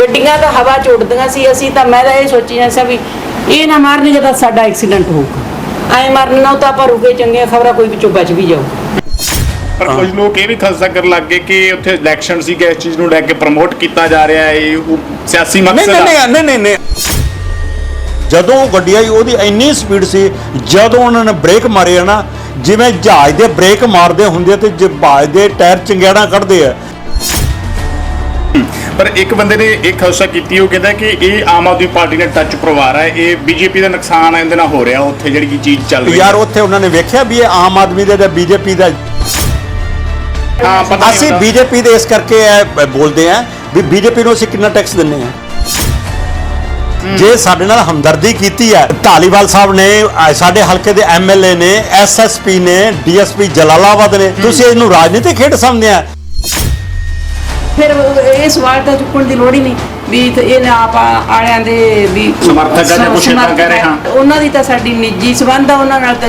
ਗੱਡੀਆਂ ਤਾਂ ਹਵਾ ਚ ਉੱਡਦੀਆਂ ਸੀ ਅਸੀਂ ਤਾਂ ਮੈਂ ਤਾਂ ਇਹ ਸੋਚੀ ਜਾਂਦਾ ਸੀ ਵੀ ਇਹ ਨਾ ਮਾਰਨਗੇ ਤਾਂ ਸਾਡਾ ਐਕਸੀਡੈਂਟ ਹੋਊਗਾ। ਐ ਮਰਨ ਤਾਂ ਆਪਾਂ ਰੁਕੇ ਚੰਗੀਆਂ ਖਬਰਾਂ ਕੋਈ ਵਿੱਚੋਂ ਬਚ ਵੀ ਜਾਊ। ਪਰ ਕੁਝ ਲੋਕ ਇਹ ਵੀ ਖਲਸਾ ਕਰਨ ਲੱਗ ਗਏ ਕਿ ਉੱਥੇ ਇਲੈਕਸ਼ਨ ਸੀ ਕਿ ਇਸ ਚੀਜ਼ ਨੂੰ ਲੈ ਕੇ ਪ੍ਰਮੋਟ ਕੀਤਾ ਜਾ ਰਿਹਾ ਹੈ ਇਹ ਉਹ ਸਿਆਸੀ ਮਕਸਦ ਨਹੀਂ ਨਹੀਂ ਨਹੀਂ ਨਹੀਂ। ਜਦੋਂ ਉਹ ਗੱਡੀ ਆਈ ਉਹਦੀ ਇੰਨੀ ਸਪੀਡ ਸੀ ਜਦੋਂ ਉਹਨਾਂ ਨੇ ਬ੍ਰੇਕ ਮਾਰੇ ਆ ਨਾ ਜਿਵੇਂ ਜਹਾਜ਼ ਦੇ ਬ੍ਰੇਕ ਮਾਰਦੇ ਹੁੰਦੇ ਤੇ ਜਹਾਜ਼ ਦੇ ਟਾਇਰ ਚੰਗਿਆੜਾ ਕੱਢਦੇ ਆ ਪਰ ਇੱਕ ਬੰਦੇ ਨੇ ਇਹ ਖਲਸਾ ਕੀਤੀ ਉਹ ਕਹਿੰਦਾ ਕਿ ਇਹ ਆਮ ਆਦਮੀ ਪਾਰਟੀ ਨੇ ਟੱਚ ਪਰਵਾਰ ਹੈ ਇਹ ਬੀਜੇਪੀ ਦਾ ਨੁਕਸਾਨ ਇਹਦੇ ਨਾਲ ਹੋ ਰਿਹਾ ਉੱਥੇ ਜਿਹੜੀ ਕੀ ਚੀਜ਼ ਚੱਲ ਰਹੀ ਯਾਰ ਉੱਥੇ ਉਹਨਾਂ ਨੇ ਵੇਖਿਆ ਵੀ ਇਹ ਆਮ ਆਦਮੀ ਦਾ ਜਾਂ ਬੀਜੇਪੀ ਦਾ? ਹਾਂ ਪਤਾ ਨਹੀਂ ਅਸੀਂ ਹੁੰਦਾ। ਬੀਜੇਪੀ ਦੇ ਇਸ ਕਰਕੇ ਇਹ ਬੋਲਦੇ ਆ ਵੀ ਬੀਜੇਪੀ ਨੂੰ ਅਸੀਂ ਕਿੰਨਾ ਟੈਕਸ ਦਿੰਨੇ ਆ ਜੇ ਸਾਡੇ ਨਾਲ ਹਮਦਰਦੀ ਕੀਤੀ ਹੈ ਢਾਲੀਵਾਲ ਸਾਹਿਬ ਨੇ ਅ, ਸਾਡੇ ਹਲਕੇ ਦੇ ਐਮਐਲਏ ਨੇ ਐਸਐਸਪੀ ਨੇ ਡੀਐਸਪੀ ਜਲਾਲਾਬਾਦ ਨੇ ਤੁਸੀਂ ਇਹਨੂੰ ਰਾਜਨੀਤਿਕ ਖੇਡ ਸਮਝਦੇ ਆ। ਫਿਰ ਇਹ ਸਵਾਲ ਤਾਂ ਚੁੱਕਣ ਦੀ ਲੋੜ ਹੀ ਨਹੀਂ ਵੀ ਇਹ ਨਾ ਆਪਾਂ ਆਲਿਆਂ ਦੇ ਵੀ ਸਮਰਥਕ ਆ ਜਾਂ ਕੁਛ ਏਦਾਂ ਕਹਿ ਰਹੇ ਹਾਂ। ਉਹਨਾਂ ਦੀ ਤਾਂ ਸਾਡੀ ਨਿੱਜੀ ਸਬੰਧ ਆ ਉਹਨਾਂ ਨਾਲ ਤਾਂ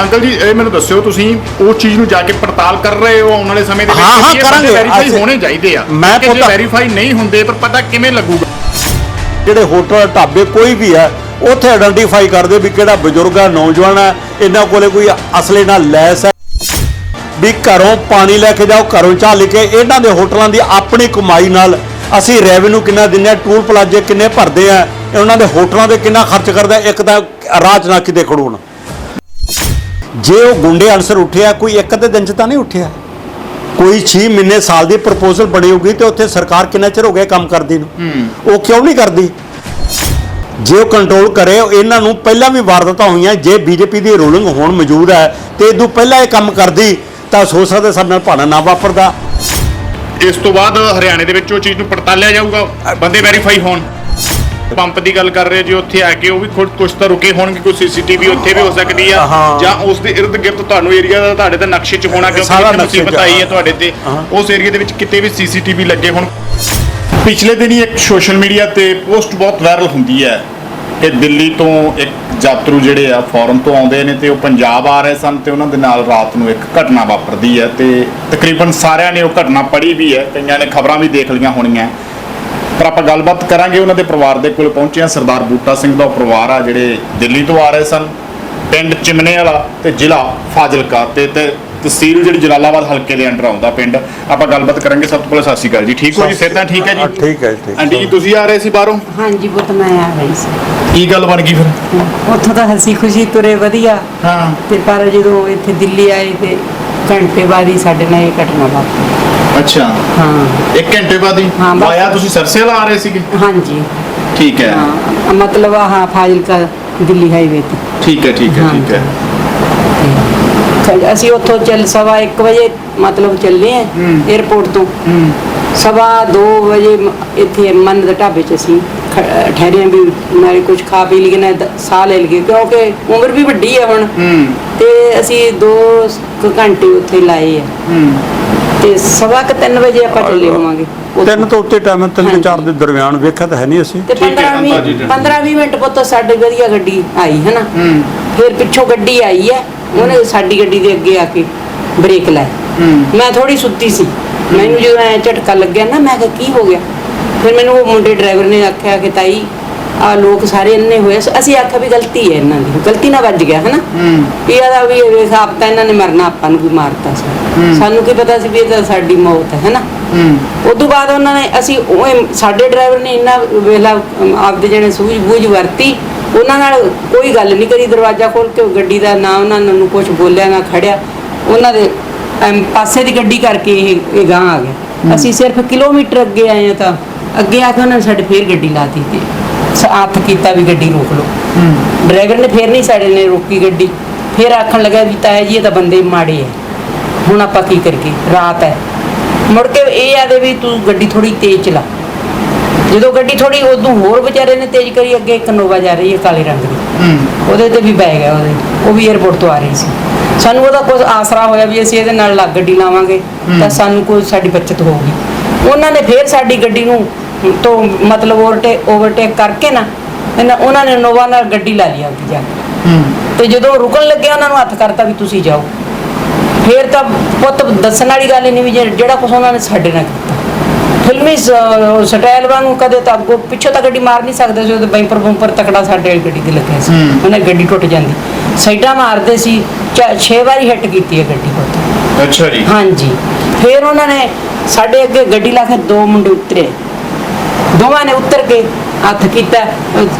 ਅੰਕਲ ਜੀ ਇਹ ਮੈਨੂੰ ਦੱਸਿਓ ਤੁਸੀਂ ਉਸ ਚੀਜ਼ ਨੂੰ ਜਾ ਕੇ ਪੜਤਾਲ ਕਰ ਰਹੇ ਹੋ ਆਉਣ ਵਾਲੇ ਸਮੇਂ ਦੇ ਹਾਂ, ਹਾਂ, ਕਰਾਂਗੇ। ਵੈਰੀਫਾਈ ਅਸੀਂ- ਹੋਣੇ ਚਾਹੀਦੇ ਆ ਮੈਂ ਕਿ ਜੇ ਪੁੱਤ- ਵੈਰੀਫਾਈ ਨਹੀਂ ਹੁੰਦੇ ਪਰ ਪਤਾ ਕਿਵੇਂ ਲੱਗੂਗਾ ਜਿਹੜੇ ਹੋਟਲ ਢਾਬੇ ਕੋਈ ਵੀ ਹੈ ਉੱਥੇ ਆਇਡੈਂਟੀਫਾਈ ਕਰਦੇ ਵੀ ਕਿਹੜਾ ਬਜ਼ੁਰਗ ਹੈ ਨੌਜਵਾਨ ਹੈ ਇਹਨਾਂ ਕੋਲੇ ਕੋਈ ਅਸਲੇ ਨਾਲ ਲੈਸ ਹੈ ਵੀ ਘਰੋਂ ਪਾਣੀ ਲੈ ਕੇ ਜਾਓ ਘਰੋਂ ਚਾਹ ਲੈ ਕੇ। ਇਹਨਾਂ ਦੇ ਹੋਟਲਾਂ ਦੀ ਆਪਣੀ ਕਮਾਈ ਨਾਲ ਅਸੀਂ ਰੈਵਨਿਊ ਕਿੰਨਾ ਦਿੰਦੇ ਆ ਟੂਲ ਪਲਾਜ਼ੇ ਕਿੰਨੇ ਭਰਦੇ ਆ ਉਹਨਾਂ ਦੇ ਹੋਟਲਾਂ ਦੇ ਕਿੰਨਾ ਖਰਚ ਕਰਦੇ ਇੱਕ ਤਾਂ ਰਾਤ ਨਾ ਕਿਤੇ ਖੜੂਣ ਜੇ ਉਹ ਗੁੰਡੇ ਅਨਸਰ ਉੱਠਿਆ ਕੋਈ ਇੱਕ ਅੱਧੇ ਦਿਨ ਚ ਤਾਂ ਨਹੀਂ ਉੱਠਿਆ। ਕੋਈ 6 ਮਹੀਨੇ ਸਾਲ ਦੀ ਪ੍ਰਪੋਜ਼ਲ ਬਣੀ ਹੋਊਗੀ ਤੇ ਉੱਥੇ ਸਰਕਾਰ ਕਿੰਨਾ ਚਿਰ ਹੋ ਗਿਆ ਕੰਮ ਕਰਦੀ ਨੂੰ? ਉਹ ਕਿਉਂ ਨਹੀਂ ਕਰਦੀ? ਜੇ ਉਹ ਕੰਟਰੋਲ ਕਰੇ ਇਹਨਾਂ ਨੂੰ ਪਹਿਲਾਂ ਵੀ ਵਾਰਦਾਤਾਂ ਹੋਈਆਂ ਜੇ ਬੀਜੇਪੀ ਦੀ ਰੂਲਿੰਗ ਹੁਣ ਮੌਜੂਦ ਹੈ ਤੇ ਇਦੋਂ ਪਹਿਲਾਂ ਇਹ ਕੰਮ ਕਰਦੀ ਤਾਂ ਸੋਚ ਸਕਦੇ ਸਾਡੇ ਨਾਲ ਭਾਣਾ ਨਾ ਵਾਪਰਦਾ ਇਸ ਤੋਂ ਬਾਅਦ ਹਰਿਆਣੇ ਦੇ ਵਿੱਚ ਉਹ ਚੀਜ਼ ਨੂੰ ਪੜਤਾਲਿਆ ਜਾਊਗਾ ਬੰਦੇ ਵੈਰੀਫਾਈ ਹੋਣ ਪੰਪ ਦੀ ਗੱਲ ਕਰ ਰਹੇ ਜੀ ਉੱਥੇ ਆ ਕੇ ਉਹ ਵੀ ਖੁਦ ਕੁਛ ਤਾਂ ਰੁਕੇ ਹੋਣਗੇ ਕੋਈ ਸੀਸੀਟੀਵੀ ਉੱਥੇ ਵੀ ਹੋ ਸਕਦੀ ਆ ਹਾਂ। ਜਾਂ ਉਸ ਦੇ ਇਰਦ ਗਿਰਦ ਤੁਹਾਨੂੰ ਏਰੀਆ ਦਾ ਤੁਹਾਡੇ ਤੇ ਨਕਸ਼ੇ 'ਚ ਹੋਣਾ ਕਿਉਂਕਿ ਮੁਸੀਬਤ ਆਈ ਹੈ ਹਾਂ। ਤੁਹਾਡੇ ਤੇ ਹਾਂ। ਉਸ ਏਰੀਆ ਦੇ ਵਿੱਚ ਕਿਤੇ ਵੀ ਸੀਸੀਟੀਵੀ ਲੱਗੇ ਹੋਣ ਪਿਛਲੇ ਦਿਨ ਹੀ ਇੱਕ ਸੋਸ਼ਲ ਮੀਡੀਆ ਤੇ ਪੋਸਟ ਬਹੁਤ ਵਾਇਰਲ ਹੁੰਦੀ ਹੈ ਕਿ ਦਿੱਲੀ ਤੋਂ ਇੱਕ ਯਾਤਰੂ ਜਿਹੜੇ ਆ ਫੋਰਨ ਤੋਂ ਆਉਂਦੇ ਨੇ ਤੇ ਉਹ ਪੰਜਾਬ ਆ ਰਹੇ ਸਨ ਤੇ ਉਹਨਾਂ ਦੇ ਨਾਲ ਰਾਤ ਨੂੰ ਇੱਕ ਘਟਨਾ ਵਾਪਰਦੀ ਹੈ ਤੇ ਤਕਰੀਬਨ ਸਾਰਿਆਂ ਨੇ ਉਹ ਘਟਨਾ ਪੜ੍ਹੀ ਵੀ ਹੈ, ਕਈਆਂ ਨੇ ਖਬਰਾਂ ਵੀ ਦੇਖ ਲਈਆਂ ਹੋਣੀਆਂ। ਪਰ ਆਪਾਂ ਗੱਲਬਾਤ ਕਰਾਂਗੇ ਉਹਨਾਂ ਦੇ ਪਰਿਵਾਰ ਦੇ ਕੋਲ ਪਹੁੰਚੇ ਹਾਂ ਸਰਦਾਰ ਬੂਟਾ ਸਿੰਘ ਦਾ ਪਰਿਵਾਰ ਆ ਜਿਹੜੇ ਦਿੱਲੀ ਤੋਂ ਆ ਰਹੇ ਸਨ, ਪਿੰਡ ਚਿਮਨੇ ਵਾਲਾ ਤੇ ਜ਼ਿਲ੍ਹਾ ਫਾਜ਼ਿਲਕਾ ਤੇ ਤੇ ਤਹਿਸੀਲ ਜਿਹੜੀ ਜਲਾਲਾਬਾਦ ਹਲਕੇ ਦੇ ਅੰਡਰ ਆਉਂਦਾ ਪਿੰਡ ਆਪਾਂ ਗੱਲਬਾਤ ਕਰਾਂਗੇ। ਸਭ ਤੋਂ ਪਹਿਲਾਂ ਸਤਿ ਸ਼੍ਰੀ ਅਕਾਲ ਜੀ। ਠੀਕ ਹੋ ਜੀ? ਸਿਹਤਾਂ ਠੀਕ ਹੈ ਹਾਂ, ਜੀ ਠੀਕ ਹੈ। ਠੀਕ ਆਂਟੀ ਜੀ ਤੁਸੀਂ ਆ ਰਹੇ ਸੀ ਬਾਹਰੋਂ? ਹਾਂਜੀ ਪੁੱਤ ਮੈਂ ਆ ਗਈ ਸੀ। ਕੀ ਗੱਲ ਬਣ ਗਈ ਫਿਰ? ਉੱਥੋਂ ਤਾਂ ਹਸੀ ਖੁਸ਼ੀ ਤੁਰੇ ਵਧੀਆ। ਹਾਂ। ਤੇ ਪਰ ਜਦੋਂ ਇੱਥੇ ਦਿੱਲੀ ਆਏ ਤੇ ਘੰਟੇ ਬਾਅਦ ਹੀ ਸਾਡੇ ਨਾਲ ਇਹ ਘਟਨਾ ਵਾਪਰੀ। ਅੱਛਾ। ਹਾਂ। 1 ਘੰਟੇ ਬਾਅਦ ਹੀ? ਹਾਂ। ਆਇਆ ਤੁਸੀਂ ਸਰਸੇ ਵਾਲਾ ਆ ਰਹੇ ਸੀਗੇ? ਹਾਂਜੀ। ਠੀਕ ਹੈ। ਹਾਂ ਮਤਲਬ ਆਹ ਫਾਜ਼ਿਲਕਾ ਦਿੱਲੀ ਹਾਈਵੇ ਤੇ। ਠੀਕ ਹੈ ਠੀਕ ਹੈ ਠੀਕ ਹੈ। ਤੇ ਅਸੀਂ ਉੱਥੋਂ ਚੱਲ ਸਵਾ 1 ਵਜੇ ਮਤਲਬ ਚੱਲੇ ਆ 에어ਪੋਰਟ ਤੋਂ ਸਵਾ 2 ਵਜੇ ਇੱਥੇ ਮਨ ਦੇ ਢਾਬੇ 'ਚ ਅਸੀਂ ਠਹਿਰੇ ਵੀ ਨਾਲੇ ਕੁਝ ਖਾ ਪੀ ਲਈਏ ਨਾ ਸਾਹ ਲੈ ਲਈਏ ਕਿਉਂਕਿ ਉਮਰ ਵੀ ਵੱਡੀ ਹੈ ਹੁਣ। ਤੇ ਅਸੀਂ 2 ਘੰਟੇ ਉੱਥੇ ਲਾਏ ਆ। ਤੇ ਸਵਾ ਕੁ 3 ਵਜੇ ਆਪਾਂ ਚੱਲੇ ਹੋਵਾਂਗੇ। ਤਿੰਨ ਤੋਂ ਉੱਤੇ ਟਾਈਮ ਹੈ ਤਿੰਨ ਤੋਂ। ਚਾਰ ਦੇ ਦਰਮਿਆਨ ਵੇਖਿਆ ਤਾਂ ਹੈ ਨਹੀਂ ਅਸੀਂ। ਤੇ ਠੀਕ ਹੈ, 15 ਅੰਦਾਜ਼ੇ ਵੀਹ ਨਾਲ। 15 20 ਮਿੰਟ ਪੁੱਤ ਸਾਡੇ ਵਧੀਆ ਗੱਡੀ ਆਈ ਹੈ ਨਾ ਹੂੰ। ਫਿਰ ਪਿੱਛੋਂ ਗੱਡੀ ਆਈ ਹੈ ਉਹਨੇ ਸਾਡੀ ਗੱਡੀ ਦੇ ਅੱਗੇ ਆ ਕੇ ਬ੍ਰੇਕ ਲਾਏ। ਹੂੰ। ਮੈਂ ਥੋੜੀ ਸੁੱਤੀ ਸੀ। ਮੈਨੂੰ ਜਦੋਂ ਐ ਝਟਕਾ ਲੱਗਿਆ ਨਾ ਮੈਂ ਕਿਹਾ ਕੀ ਹੋ ਗਿਆ? ਫਿਰ ਮੈਨੂੰ ਉਹ ਮੁੰਡੇ ਡਰਾਈਵਰ ਨੇ ਆਖਿਆ ਕਿ ਤਾਈ ਆ ਲੋਕ ਸਾਰੇ ਇੰਨੇ ਹੋਏ ਅਸੀਂ ਆਖਿਆ ਵੀ ਗਲਤੀ ਹੈ ਇਹਨਾਂ ਦੀ ਗਲਤੀ ਨਾਲ ਵੱਜ ਗਿਆ ਹਨਾ? ਹੂੰ। ਵੀ ਇਹਦਾ ਵੀ ਇਹ ਹਿਸਾਬ ਤਾਂ ਇਹਨਾਂ ਨੇ ਮਰਨਾ ਆਪਾਂ ਨੂੰ ਵੀ ਮਾਰਤਾ ਸੀ। ਸਾਨੂੰ ਕੀ ਪਤਾ ਸੀ ਵੀ ਇਹ ਤਾਂ ਸਾਡੀ ਮੌਤ ਹੈ ਹਨਾ? ਉਦੋਂ ਬਾਅਦ ਉਹਨਾਂ ਨੇ ਅਸੀਂ ਉਹ ਸਾਡੇ ਡਰਾਈਵਰ ਨੇ ਇੰਨਾ ਵੇਲਾ ਆਪਦੇ ਜਿਹੜੇ ਸੂਝ ਬੂਝ ਵਰਤੀ ਉਹਨਾਂ ਨਾਲ ਕੋਈ ਗੱਲ ਨਹੀਂ ਕਰੀ ਦਰਵਾਜ਼ਾ ਖੋਲ ਕੇ ਗੱਡੀ ਦਾ ਨਾ ਉਹਨਾਂ ਨੂੰ ਕੁਝ ਬੋਲਿਆ ਨਾ ਖੜਿਆ। ਉਹਨਾਂ ਦੇ ਪਾਸੇ ਦੀ ਗੱਡੀ ਕਰਕੇ ਇਹ ਇਹ ਗਾਂ ਆ ਗਿਆ। ਅਸੀਂ ਸਿਰਫ ਕਿਲੋਮੀਟਰ ਅੱਗੇ ਆਏ ਤਾਂ ਅੱਗੇ ਆ ਕੇ ਉਹਨਾਂ ਨੇ ਸਾਡੇ ਫੇਰ ਗੱਡੀ ਲਾ ਦਿੱਤੀ। ਹੱਥ ਕੀਤਾ ਵੀ ਗੱਡੀ ਰੋਕ ਲਓ। ਡਰਾਈਵਰ ਨੇ ਫੇਰ ਨਹੀਂ ਸਾਡੇ ਨੇ ਰੋਕੀ ਗੱਡੀ। ਫੇਰ ਆਖਣ ਲੱਗਾ ਵੀ ਤਾਇਆ ਜੀ ਇਹ ਤਾਂ ਬੰਦੇ ਮਾੜੇ ਐ। ਹੁਣ ਆਪਾਂ ਕੀ ਕਰੀਏ? ਰਾਤ ਹੈ ਮੁੜ ਕੇ ਇਹ ਆਦੇ ਵੀ ਤੂੰ ਗੱਡੀ ਥੋੜੀ ਤੇਜ਼ ਚਲਾ। ਜਦੋਂ ਗੱਡੀ ਥੋੜੀ ਉਦੋਂ ਹੋਰ ਵਿਚਾਰੇ ਨੇ ਤੇਜ਼ ਕਰੀ ਅੱਗੇ ਇੱਕ ਨੋਵਾ ਜਾ ਰਹੀ ਹੈ ਕਾਲੇ ਰੰਗ ਦੀ। ਉਹਦੇ ਤੇ ਵੀ ਬੈ ਗਿਆ ਉਹਦੇ। ਉਹ ਵੀ 에어ਪੋਰਟ ਤੋਂ ਆ ਰਹੀ ਸੀ। ਸਾਨੂੰ ਉਹਦਾ ਕੁਝ ਆਸਰਾ ਹੋਇਆ ਵੀ ਅਸੀਂ ਇਹਦੇ ਨਾਲ ਲੱਗ ਗੱਡੀ ਲਾਵਾਂਗੇ। ਤਾਂ ਸਾਨੂੰ ਕੋਈ ਸਾਡੀ ਬਚਤ ਹੋਊਗੀ। ਉਹਨਾਂ ਨੇ ਫੇਰ ਸਾਡੀ ਗੱਡੀ ਨੂੰ ਤੋਂ ਮਤਲਬ ਓਵਰਟੇਕ ਓਵਰਟੇਕ ਕਰਕੇ ਨਾ ਇਹਨਾਂ- ਉਹਨਾਂ ਨੇ ਨੋਵਾ ਨਾਲ ਗੱਡੀ ਲਾ ਲਈ ਆਪਦੀ ਜਾ ਕੇ। ਹੂੰ। ਤੇ ਜਦੋਂ ਰੁਕਣ ਲੱਗਿਆ ਉਹਨਾਂ ਨੂੰ ਹੱਥ ਕਰਤਾ ਵੀ ਤੁਸੀਂ ਜਾਓ। ਫੇਰ ਤਾਂ ਪੁੱਤ ਦੱਸਣ ਵਾਲੀ ਗੱਲ ਹੀ ਨਹੀਂ ਵੀ ਜੇ- ਜਿਹੜਾ ਕੁਛ ਉਹਨਾਂ ਨੇ ਸਾਡੇ ਨਾਲ ਕੀਤਾ। ਫਿਲਮੀ ਸ- ਸਟਾਈਲ ਵਾਂਗੂ ਕਦੇ ਤਾਂ ਅੱਗੋਂ ਪਿੱਛੋਂ ਤਾਂ ਗੱਡੀ ਮਾਰ ਨਹੀਂ ਸਕਦੇ ਸੀ ਬੈਂਪਰ ਬੂੰਪਰ ਤਕੜਾ ਸਾਡੇ ਵਾਲੀ ਗੱਡੀ ਤੇ ਲੱਗਿਆ ਸੀ। ਉਹਨੇ ਗੱਡੀ ਟੁੱਟ ਜਾਂਦੀ। ਸਾਈਡਾਂ ਮਾਰਦੇ ਸੀ 6 ਵਾਰੀ ਹਿੱਟ ਕੀਤੀ ਹੈ ਗੱਡੀ ਉਹ ਅੱਛਾ ਜੀ। ਹਾਂਜੀ। ਫਿਰ ਉਹਨਾਂ ਨੇ ਸਾਡੇ ਅੱਗੇ ਗੱਡੀ ਲਾ ਕੇ ਦੋ ਮੁੰਡੇ ਉਤਰੇ। ਦੋਵਾਂ ਨੇ ਉਤਰ ਕੇ ਹੱਥ ਕੀਤਾ।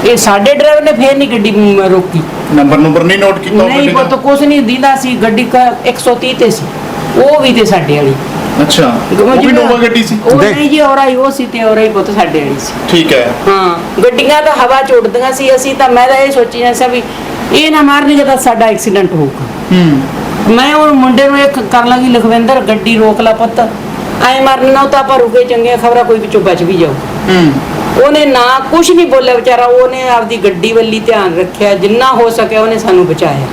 ਇਹ ਸਾਡੇ ਡਰਾਈਵਰ ਨੇ ਫੇਰ ਨਹੀਂ ਗੱਡੀ ਮ- ਰੋਕੀ। ਨੰਬਰ ਨੰਬਰ ਨਹੀਂ ਨੋਟ ਕੀਤਾ ਉਹ ਨਹੀਂ ਗੱਡੀ ਦਾ? ਪੁੱਤ ਕੁਛ ਨਹੀਂ ਦਿੰਦਾ ਸੀ। ਗੱਡੀ ਕ 130 ਤੇ ਸੀ। ਉਹ ਵੀ ਤੇ ਸਾਡੇ ਵਾਲੀ। ਅੱਛਾ। ਉਹ ਵੀ ਨੋਵਾ ਗੱਡੀ ਸੀ? ਉਹ ਦੇਖ। ਨਹੀਂ ਜੀ ਔਰਾ ਹੀ ਉਹ ਸੀ ਤੇ ਔਰਾ ਹੀ ਪੁੱਤ ਸਾਡੇ ਵਾਲੀ ਸੀ। ਠੀਕ ਹੈ। ਹਾਂ ਗੱਡੀਆਂ ਤਾਂ ਹਵਾ ਚ ਉੱਡਦੀਆਂ ਸੀ। ਅਸੀਂ ਤਾਂ ਮੈਂ ਤਾਂ ਇਹ ਸੋਚੀ ਜਾਂਦਾ ਸੀ ਵੀ ਇਹ ਨਾ ਮਾਰਨਗੇ ਤਾਂ ਸਾਡਾ ਐਕਸੀਡੈਂਟ ਹੋਊਗਾ। ਹੂੰ। ਮੈਂ ਉਹ ਮੁੰਡੇ ਨੂੰ ਇੱਕ ਕਰ ਲਾਂਗੀ ਲਖਵਿੰਦਰ ਗੱਡੀ ਰੋਕ ਲਾ ਪੁੱਤ। ਐ ਮਰਨਾ ਉਹ ਤਾਂ ਆਪਾਂ ਰੁਕੇ ਚੰਗੇ ਖਬਰਾਂ ਕੋਈ ਵਿੱਚੋਂ ਬਚ ਵੀ ਜਾਊ। ਹੂੰ। ਉਹਨੇ ਨਾ ਕੁਝ ਨਹੀਂ ਬੋਲਿਆ ਵਿਚਾਰਾ ਉਹਨੇ ਆਪਦੀ ਗੱਡੀ ਵੱਲੀ ਧਿਆਨ ਰੱਖਿਆ ਜਿੰਨਾ ਹੋ ਸਕਿਆ ਉਹਨੇ ਸਾਨੂੰ ਬਚਾਇਆ।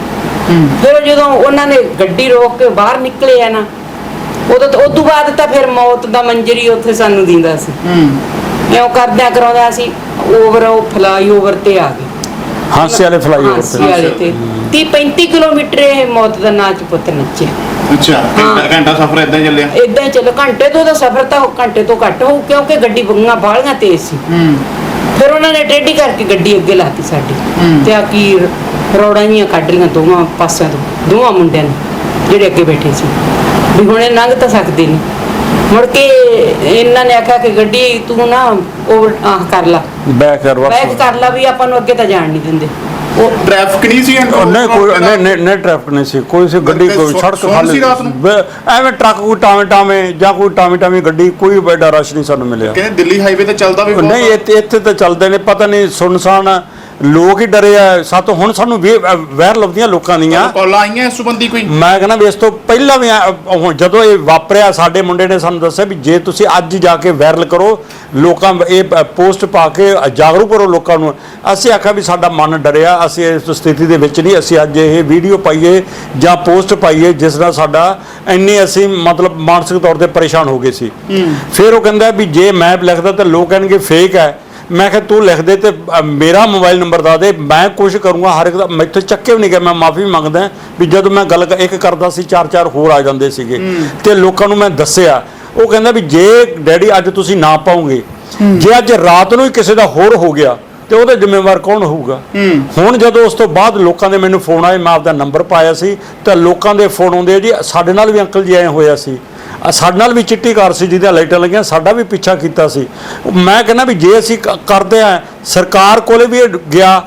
ਹੂੰ। ਫਿਰ ਜਦੋਂ ਉਹਨਾਂ ਨੇ ਗੱਡੀ ਰੋਕ ਕੇ ਬਾਹਰ ਨਿਕਲੇ ਆ ਨਾ ਉਦੋਂ ਤੋਂ ਉਦੋਂ ਬਾਅਦ ਤਾਂ ਫਿਰ ਮੌਤ ਦਾ ਮੰਜ਼ਰ ਹੀ ਉੱਥੇ ਸਾਨੂੰ ਦਿੰਦਾ ਸੀ। ਹੂੰ। ਇਉਂ ਕਰਦਿਆਂ ਕਰਾਉਂਦਾ ਅਸੀਂ ਓਵਰ ਉਹ ਫਲਾਈ ਓਵਰ ਤੇ ਆ ਗਏ। ਹਾਸੇ ਵਾਲੇ ਫਲਾਈਓਵਰ ਹਾਂਸੀ ਤੇ ਵਾਲੇ ਤੇ। 30 35 ਕਿਲੋਮੀਟਰ ਇਹ ਮੌਤ ਦਾ ਨਾਚ ਪੁੱਤ ਨੱਚੇ ਅੱਛਾ ਘੰਟਾ ਘੰਟਾ ਸਫ਼ਰ ਇਦਾਂ ਹੀ ਚੱਲਿਆ? ਇਦਾਂ ਹੀ ਚੱਲੋ ਘੰਟੇ ਤੋਂ ਤਾਂ ਸਫ਼ਰ ਤਾਂ ਘੰਟੇ ਤੋਂ ਘੱਟ ਹੋਊ ਕਿਉਂਕਿ ਗੱਡੀ ਬੰਗਾਂ ਬਾਹਲੀਆਂ ਤੇਜ਼ ਸੀ। ਹੂੰ। ਫਿਰ ਉਹਨਾਂ ਨੇ ਟੇਢੀ ਕਰਕੇ ਗੱਡੀ ਅੱਗੇ ਲਾਤੀ ਸਾਡੀ। ਹੂੰ। ਤੇ ਆ ਕੀ ਰੋੜਾਂ ਜੀਆਂ ਕੱਢ ਰਹੀਆਂ ਦੋਵਾਂ ਪਾਸਿਆਂ ਤੋਂ ਦੋਵਾਂ ਮੁੰਡਿਆਂ ਨੇ ਜਿਹੜੇ ਅੱਗੇ ਬੈਠੇ ਸੀ। ਵੀ ਹੁਣ ਇਹ ਲੰਘ ਤਾਂ ਸਕਦੇ ਨਹੀਂ ਮੁੜ ਕੇ ਇਹਨਾਂ ਨੇ ਆਖਿਆ ਕਿ ਗੱਡੀ ਤੂੰ ਨਾ ਉਹ ਆਹ ਕਰ ਲਾ। ਬੈਕ ਕਰ ਬੈਕ ਵਾਪਸ ਕਰ ਲਾ ਵੀ ਆਪਾਂ ਨੂੰ ਅੱਗੇ ਤਾਂ ਜਾਣ ਨਹੀਂ ਦਿੰਦੇ। ਉਹ ਟ੍ਰੈਫਿਕ ਨਹੀਂ ਸੀ ਉਹ ਨਹੀਂ ਕੋਈ ਨਹੀਂ ਨਹੀਂ ਨਹੀਂ ਟ੍ਰੈਫਿਕ ਨਹੀਂ ਸੀ। ਕੋਈ ਸੀ ਗੱਡੀ ਕੋਈ ਸੁ- ਸੜਕ ਖਾਲੀ ਸੀ ਰਾਤ ਨੂੰ? ਬ- ਐਵੇਂ ਟਰੱਕ ਕੋਈ ਟਾਵੇਂ ਟਾਵੇਂ ਜਾਂ ਕੋਈ ਟਾਵੇਂ ਟਾਵੇਂ ਗੱਡੀ ਕੋਈ ਵੱਡਾ ਰਸ਼ ਨਹੀਂ ਸਾਨੂੰ ਮਿਲਿਆ। ਕਹਿੰਦੇ ਦਿੱਲੀ ਹਾਈਵੇ ਤੇ ਚੱਲਦਾ ਵੀ ਬਹੁਤ ਨਹੀਂ ਇੱਥੇ ਇੱਥੇ ਤਾਂ ਚੱਲਦੇ ਨੇ ਪਤਾ ਨਹੀਂ ਸੁਨਸਾਨ ਆ, ਲੋਕ ਹੀ ਡਰੇ ਆ ਸਾਤੋਂ ਹੁਣ ਸਾਨੂੰ ਵੀ- ਅ, ਵਹਿਰ ਲੱਭਦੀਆਂ ਲੋਕਾਂ ਦੀਆਂ। ਕਾਲਾਂ ਆਈਆਂ ਇਸ ਸੰਬੰਧੀ ਕੋਈ? ਮੈਂ ਕਹਿੰਦਾ ਵੀ ਇਸ ਤੋਂ ਪਹਿਲਾਂ ਵੀ ਹੁਣ ਜਦੋਂ ਇਹ ਵਾਪਰਿਆ ਸਾਡੇ ਮੁੰਡੇ ਨੇ ਸਾਨੂੰ ਦੱਸਿਆ ਵੀ ਜੇ ਤੁਸੀਂ ਅੱਜ ਜਾ ਕੇ ਵਾਇਰਲ ਕਰੋ ਲੋਕਾਂ ਇਹ ਪੋਸਟ ਪਾ ਕੇ ਜਾਗਰੂਕ ਕਰੋ ਲੋਕਾਂ ਨੂੰ। ਅਸੀਂ ਆਖਿਆ ਵੀ ਸਾਡਾ ਮਨ ਡਰਿਆ ਅਸੀਂ ਇਸ ਸਥਿਤੀ ਦੇ ਵਿੱਚ ਨਹੀਂ ਅਸੀਂ ਅੱਜ ਇਹ ਵੀਡੀਓ ਪਾਈਏ ਜਾਂ ਪੋਸਟ ਪਾਈਏ ਜਿਸ ਨਾਲ ਸਾਡਾ ਇੰਨੇ ਅਸੀਂ ਮਤਲਬ ਮਾਨਸਿਕ ਤੌਰ ਤੇ ਪਰੇਸ਼ਾਨ ਹੋ ਗਏ ਸੀ। ਫਿਰ ਉਹ ਕਹਿੰਦਾ ਵੀ ਜੇ ਮੈਂ ਲਿਖਦਾ ਤਾਂ ਲੋਕ ਕਹਿਣਗੇ ਫੇਕ ਹੈ। ਮੈਂ ਕਿਹਾ ਤੂੰ ਲਿਖ ਦੇ ਤੇ ਮੇਰਾ ਮੋਬਾਈਲ ਨੰਬਰ ਦੱਸ ਦੇ ਮੈਂ ਕੋਸ਼ਿਸ਼ ਕਰੂੰਗਾ ਹਰ ਇੱਕ ਦਾ ਮੈਥੋਂ ਚੱਕੇ ਵੀ ਨਹੀਂ ਗਿਆ ਮੈਂ ਮਾਫੀ ਮੰਗਦਾ ਵੀ ਜਦੋਂ ਮੈਂ ਗੱਲ ਇੱਕ ਕਰਦਾ ਸੀ ਚਾਰ ਚਾਰ ਹੋਰ ਆ ਜਾਂਦੇ ਸੀਗੇ ਤੇ ਲੋਕਾਂ ਨੂੰ ਮੈਂ ਦੱਸਿਆ ਉਹ ਕਹਿੰਦਾ ਵੀ ਜੇ ਡੈਡੀ ਅੱਜ ਤੁਸੀਂ ਨਾ ਪਾਉਂਗੇ ਜੇ ਅੱਜ ਰਾਤ ਨੂੰ ਹੀ ਕਿਸੇ ਦਾ ਹੋਰ ਹੋ ਗਿਆ ਤੇ ਉਹਦਾ ਜ਼ਿੰਮੇਵਾਰ ਕੌਣ ਹੋਊਗਾ? ਹੁਣ ਜਦੋਂ ਉਸ ਤੋਂ ਬਾਅਦ ਲੋਕਾਂ ਦੇ ਮੈਨੂੰ ਫੋਨ ਆਏ ਮੈਂ ਆਪਦਾ ਨੰਬਰ ਪਾਇਆ ਸੀ ਤਾਂ ਲੋਕਾਂ ਦੇ ਫੋਨ ਆਉਂਦੇ ਜੀ ਸਾਡੇ ਨਾਲ ਵੀ ਅੰਕਲ ਜੀ ਐ ਹੋਇਆ ਸੀ। ਸਾਡੇ ਨਾਲ ਵੀ ਚਿੱਟੀ ਕਾਰ ਸੀ ਜਿਹਦੀਆਂ ਲਾਈਟਾਂ ਲੱਗੀਆਂ ਸਾਡਾ ਵੀ ਪਿੱਛਾ ਕੀਤਾ ਸੀ। ਮੈਂ ਕਹਿੰਦਾ ਵੀ ਜੇ ਅਸੀਂ ਕਰਦੇ ਆ ਸਰਕਾਰ ਕੋਲੇ ਵੀ ਗਿਆ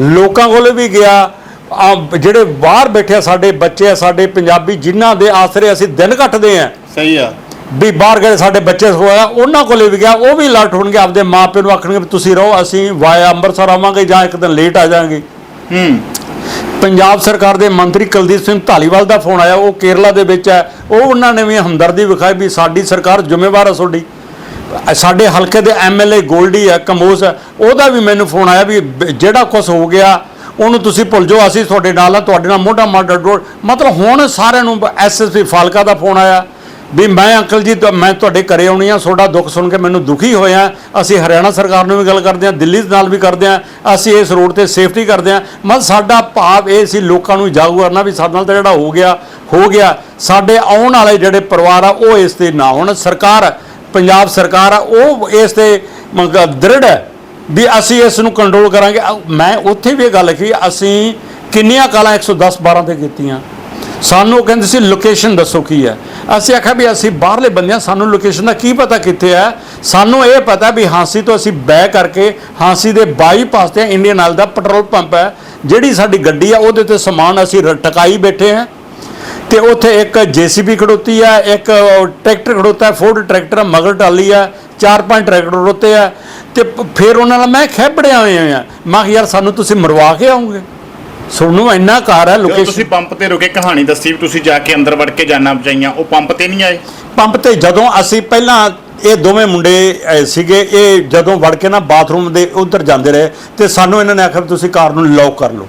ਲੋਕਾਂ ਕੋਲੇ ਵੀ ਗਿਆ ਆ ਜਿਹੜੇ ਬਾਹਰ ਬੈਠੇ ਆ ਸਾਡੇ ਬੱਚੇ ਆ ਸਾਡੇ ਪੰਜਾਬੀ ਜਿਨ੍ਹਾਂ ਦੇ ਆਸਰੇ ਅਸੀਂ ਦਿਨ ਕੱਟਦੇ ਆ। ਸਹੀ ਆ। ਵੀ ਬਾਹਰ ਗਏ ਸਾਡੇ ਬੱਚੇ ਹੋਇਆ ਉਹਨਾਂ ਕੋਲੇ ਵੀ ਗਿਆ ਉਹ ਵੀ ਅਲਰਟ ਹੋਣਗੇ ਆਪਦੇ ਮਾਪਿਆਂ ਨੂੰ ਆਖਣਗੇ ਵੀ ਤੁਸੀਂ ਰਹੋ ਅਸੀਂ ਵਾਇਆ ਅੰਮ੍ਰਿਤਸਰ ਆਵਾਂਗੇ ਜਾਂ ਇੱਕ ਦਿਨ ਲੇਟ ਆ ਜਾਾਂਗੇ। ਹੂੰ। ਪੰਜਾਬ ਸਰਕਾਰ ਦੇ ਮੰਤਰੀ ਕੁਲਦੀਪ ਸਿੰਘ ਧਾਲੀਵਾਲ ਦਾ ਫੋਨ ਆਇਆ, ਉਹ ਕੇਰਲਾ ਦੇ ਵਿੱਚ ਹੈ। ਉਹ ਉਹਨਾਂ ਨੇ ਵੀ ਹਮਦਰਦੀ ਵਿਖਾਈ ਵੀ ਸਾਡੀ ਸਰਕਾਰ ਜ਼ਿੰਮੇਵਾਰ ਹੈ ਤੁਹਾਡੀ। ਸਾਡੇ ਹਲਕੇ ਦੇ ਐਮਐਲਏ ਗੋਲਡੀ ਹੈ ਕੰਬੋਜ ਹੈ, ਉਹਦਾ ਵੀ ਮੈਨੂੰ ਫੋਨ ਆਇਆ ਵੀ ਜਿਹੜਾ ਕੁਝ ਹੋ ਗਿਆ, ਉਹਨੂੰ ਤੁਸੀਂ ਭੁੱਲ ਜਾਓ, ਅਸੀਂ ਤੁਹਾਡੇ ਨਾਲ ਆ, ਤੁਹਾਡੇ ਨਾਲ ਮੋਢਾ ਮਾਢਾ ਡੋੜ ਮਤਲਬ ਹੁਣ ਸਾਰਿਆਂ ਨੂੰ ਐਸਐਸਪੀ ਫਾਲਕਾ ਦਾ ਫੋਨ ਆਇਆ। ਵੀ ਮੈਂ ਅੰਕਲ ਜੀ ਤੁਹਾ- ਮੈਂ ਤੁਹਾਡੇ ਘਰੇ ਆਉਣੀ ਆ, ਤੁਹਾਡਾ ਦੁੱਖ ਸੁਣ ਕੇ ਮੈਨੂੰ ਦੁਖੀ ਹੋਇਆ। ਅਸੀਂ ਹਰਿਆਣਾ ਸਰਕਾਰ ਨੂੰ ਵੀ ਗੱਲ ਕਰਦੇ ਆ, ਦਿੱਲੀ ਨਾਲ ਵੀ ਕਰਦੇ ਆ। ਅਸੀਂ ਇਸ ਰੋਡ ਤੇ ਸੇਫਟੀ ਕਰਦੇ ਆ। ਮਤਲਬ ਸਾਡਾ ਭਾਵ ਇਹ ਸੀ ਲੋਕਾਂ ਨੂੰ ਜਾਗੂ ਕਰਨਾ ਵੀ ਸਾਡੇ ਨਾਲ ਤਾਂ ਜਿਹੜਾ ਹੋ ਗਿਆ ਹੋ ਗਿਆ। ਸਾਡੇ ਆਉਣ ਵਾਲੇ ਜਿਹੜੇ ਪਰਿਵਾਰ ਆ, ਉਹ ਇਸ ਤੇ ਨਾ ਹੋਣ। ਸਰਕਾਰ, ਪੰਜਾਬ ਸਰਕਾਰ ਆ, ਉਹ ਇਸ ਤੇ ਮਗ- ਦ੍ਰਿੜ ਹੈ ਵੀ ਅਸੀਂ ਇਸ ਨੂੰ ਕੰਟਰੋਲ ਕਰਾਂਗੇ। ਮੈਂ ਉੱਥੇ ਵੀ ਇਹ ਗੱਲ ਕੀ ਅਸੀਂ ਕਿੰਨੀਆਂ ਕਾਲਾਂ 110 12 ਤੇ ਕੀਤੀਆਂ। ਸਾਨੂੰ ਉਹ ਕਹਿੰਦੇ ਸੀ ਲੋਕੇਸ਼ਨ ਦੱਸੋ ਕੀ ਹੈ? ਅਸੀਂ ਆਖਿਆ ਵੀ ਅਸੀਂ ਬਾਹਰਲੇ ਬੰਦਿਆਂ ਸਾਨੂੰ ਲੋਕੇਸ਼ਨ ਦਾ ਕੀ ਪਤਾ ਕਿੱਥੇ ਹੈ? ਸਾਨੂੰ ਇਹ ਪਤਾ ਵੀ ਹਾਂਸੀ ਤੋਂ ਅਸੀਂ ਬੈ ਕਰਕੇ ਹਾਂਸੀ ਦੇ ਬਾਈਪਾਸ ਤੇ ਇੰਡੀਅਨ ਆਇਲ ਦਾ ਪੈਟਰੋਲ ਪੰਪ ਹੈ। ਜਿਹੜੀ ਸਾਡੀ ਗੱਡੀ ਆ ਉਹਦੇ ਤੇ ਸਮਾਨ ਅਸੀਂ ਰ- ਟਕਾਈ ਬੈਠੇ ਹਾਂ। ਤੇ ਉੱਥੇ ਇੱਕ ਜੀਸੀਬੀ ਖੜੋਤੀ ਆ ਇੱਕ ਟਰੈਕਟਰ ਖੜੋਤਾ ਹੈ ਫੋਰਡ ਟਰੈਕਟਰ ਮਗਰ ਟਾਲੀ ਆ ਚਾਰ ਪੰਜ ਟਰੈਕਟਰ ਖੜੋਤੇ ਆ ਤੇ ਫਿਰ ਉਹਨਾਂ ਨਾਲ ਮੈਂ ਖੇਬੜਿਆ ਹੋਏ ਆ ਮੈਂ ਕਿਹਾ, ਯਾਰ, ਸਾਨੂੰ ਤੁਸੀਂ ਮਰਵਾ ਕੇ ਆਉਂਗੇ। ਸਾਨੂੰ ਇੰਨਾ ਕਾਰ ਹੈ ਜਦੋਂ ਲੋਕੇਸ਼ਨ ਤੁਸੀਂ ਪੰਪ ਤੇ ਰੁਕੇ ਕਹਾਣੀ ਦੱਸੀ ਵੀ ਤੁਸੀਂ ਜਾ ਕੇ ਅੰਦਰ ਵੜ ਕੇ ਜਾਨਾਂ ਬਚਾਈਆਂ ਉਹ ਪੰਪ ਤੇ ਨਹੀਂ ਆਏ? ਪੰਪ ਤੇ ਜਦੋਂ ਅਸੀਂ ਪਹਿਲਾਂ ਇਹ ਦੋਵੇਂ ਮੁੰਡੇ ਅਹ, ਸੀਗੇ ਇਹ ਜਦੋਂ ਵੜ ਕੇ ਨਾ ਬਾਥਰੂਮ ਦੇ ਉਧਰ ਜਾਂਦੇ ਰਹੇ ਤੇ ਸਾਨੂੰ ਇਹਨਾਂ ਨੇ ਆਖਿਆ ਵੀ ਤੁਸੀਂ ਕਾਰ ਨੂੰ ਲੌਕ ਕਰ ਲਓ।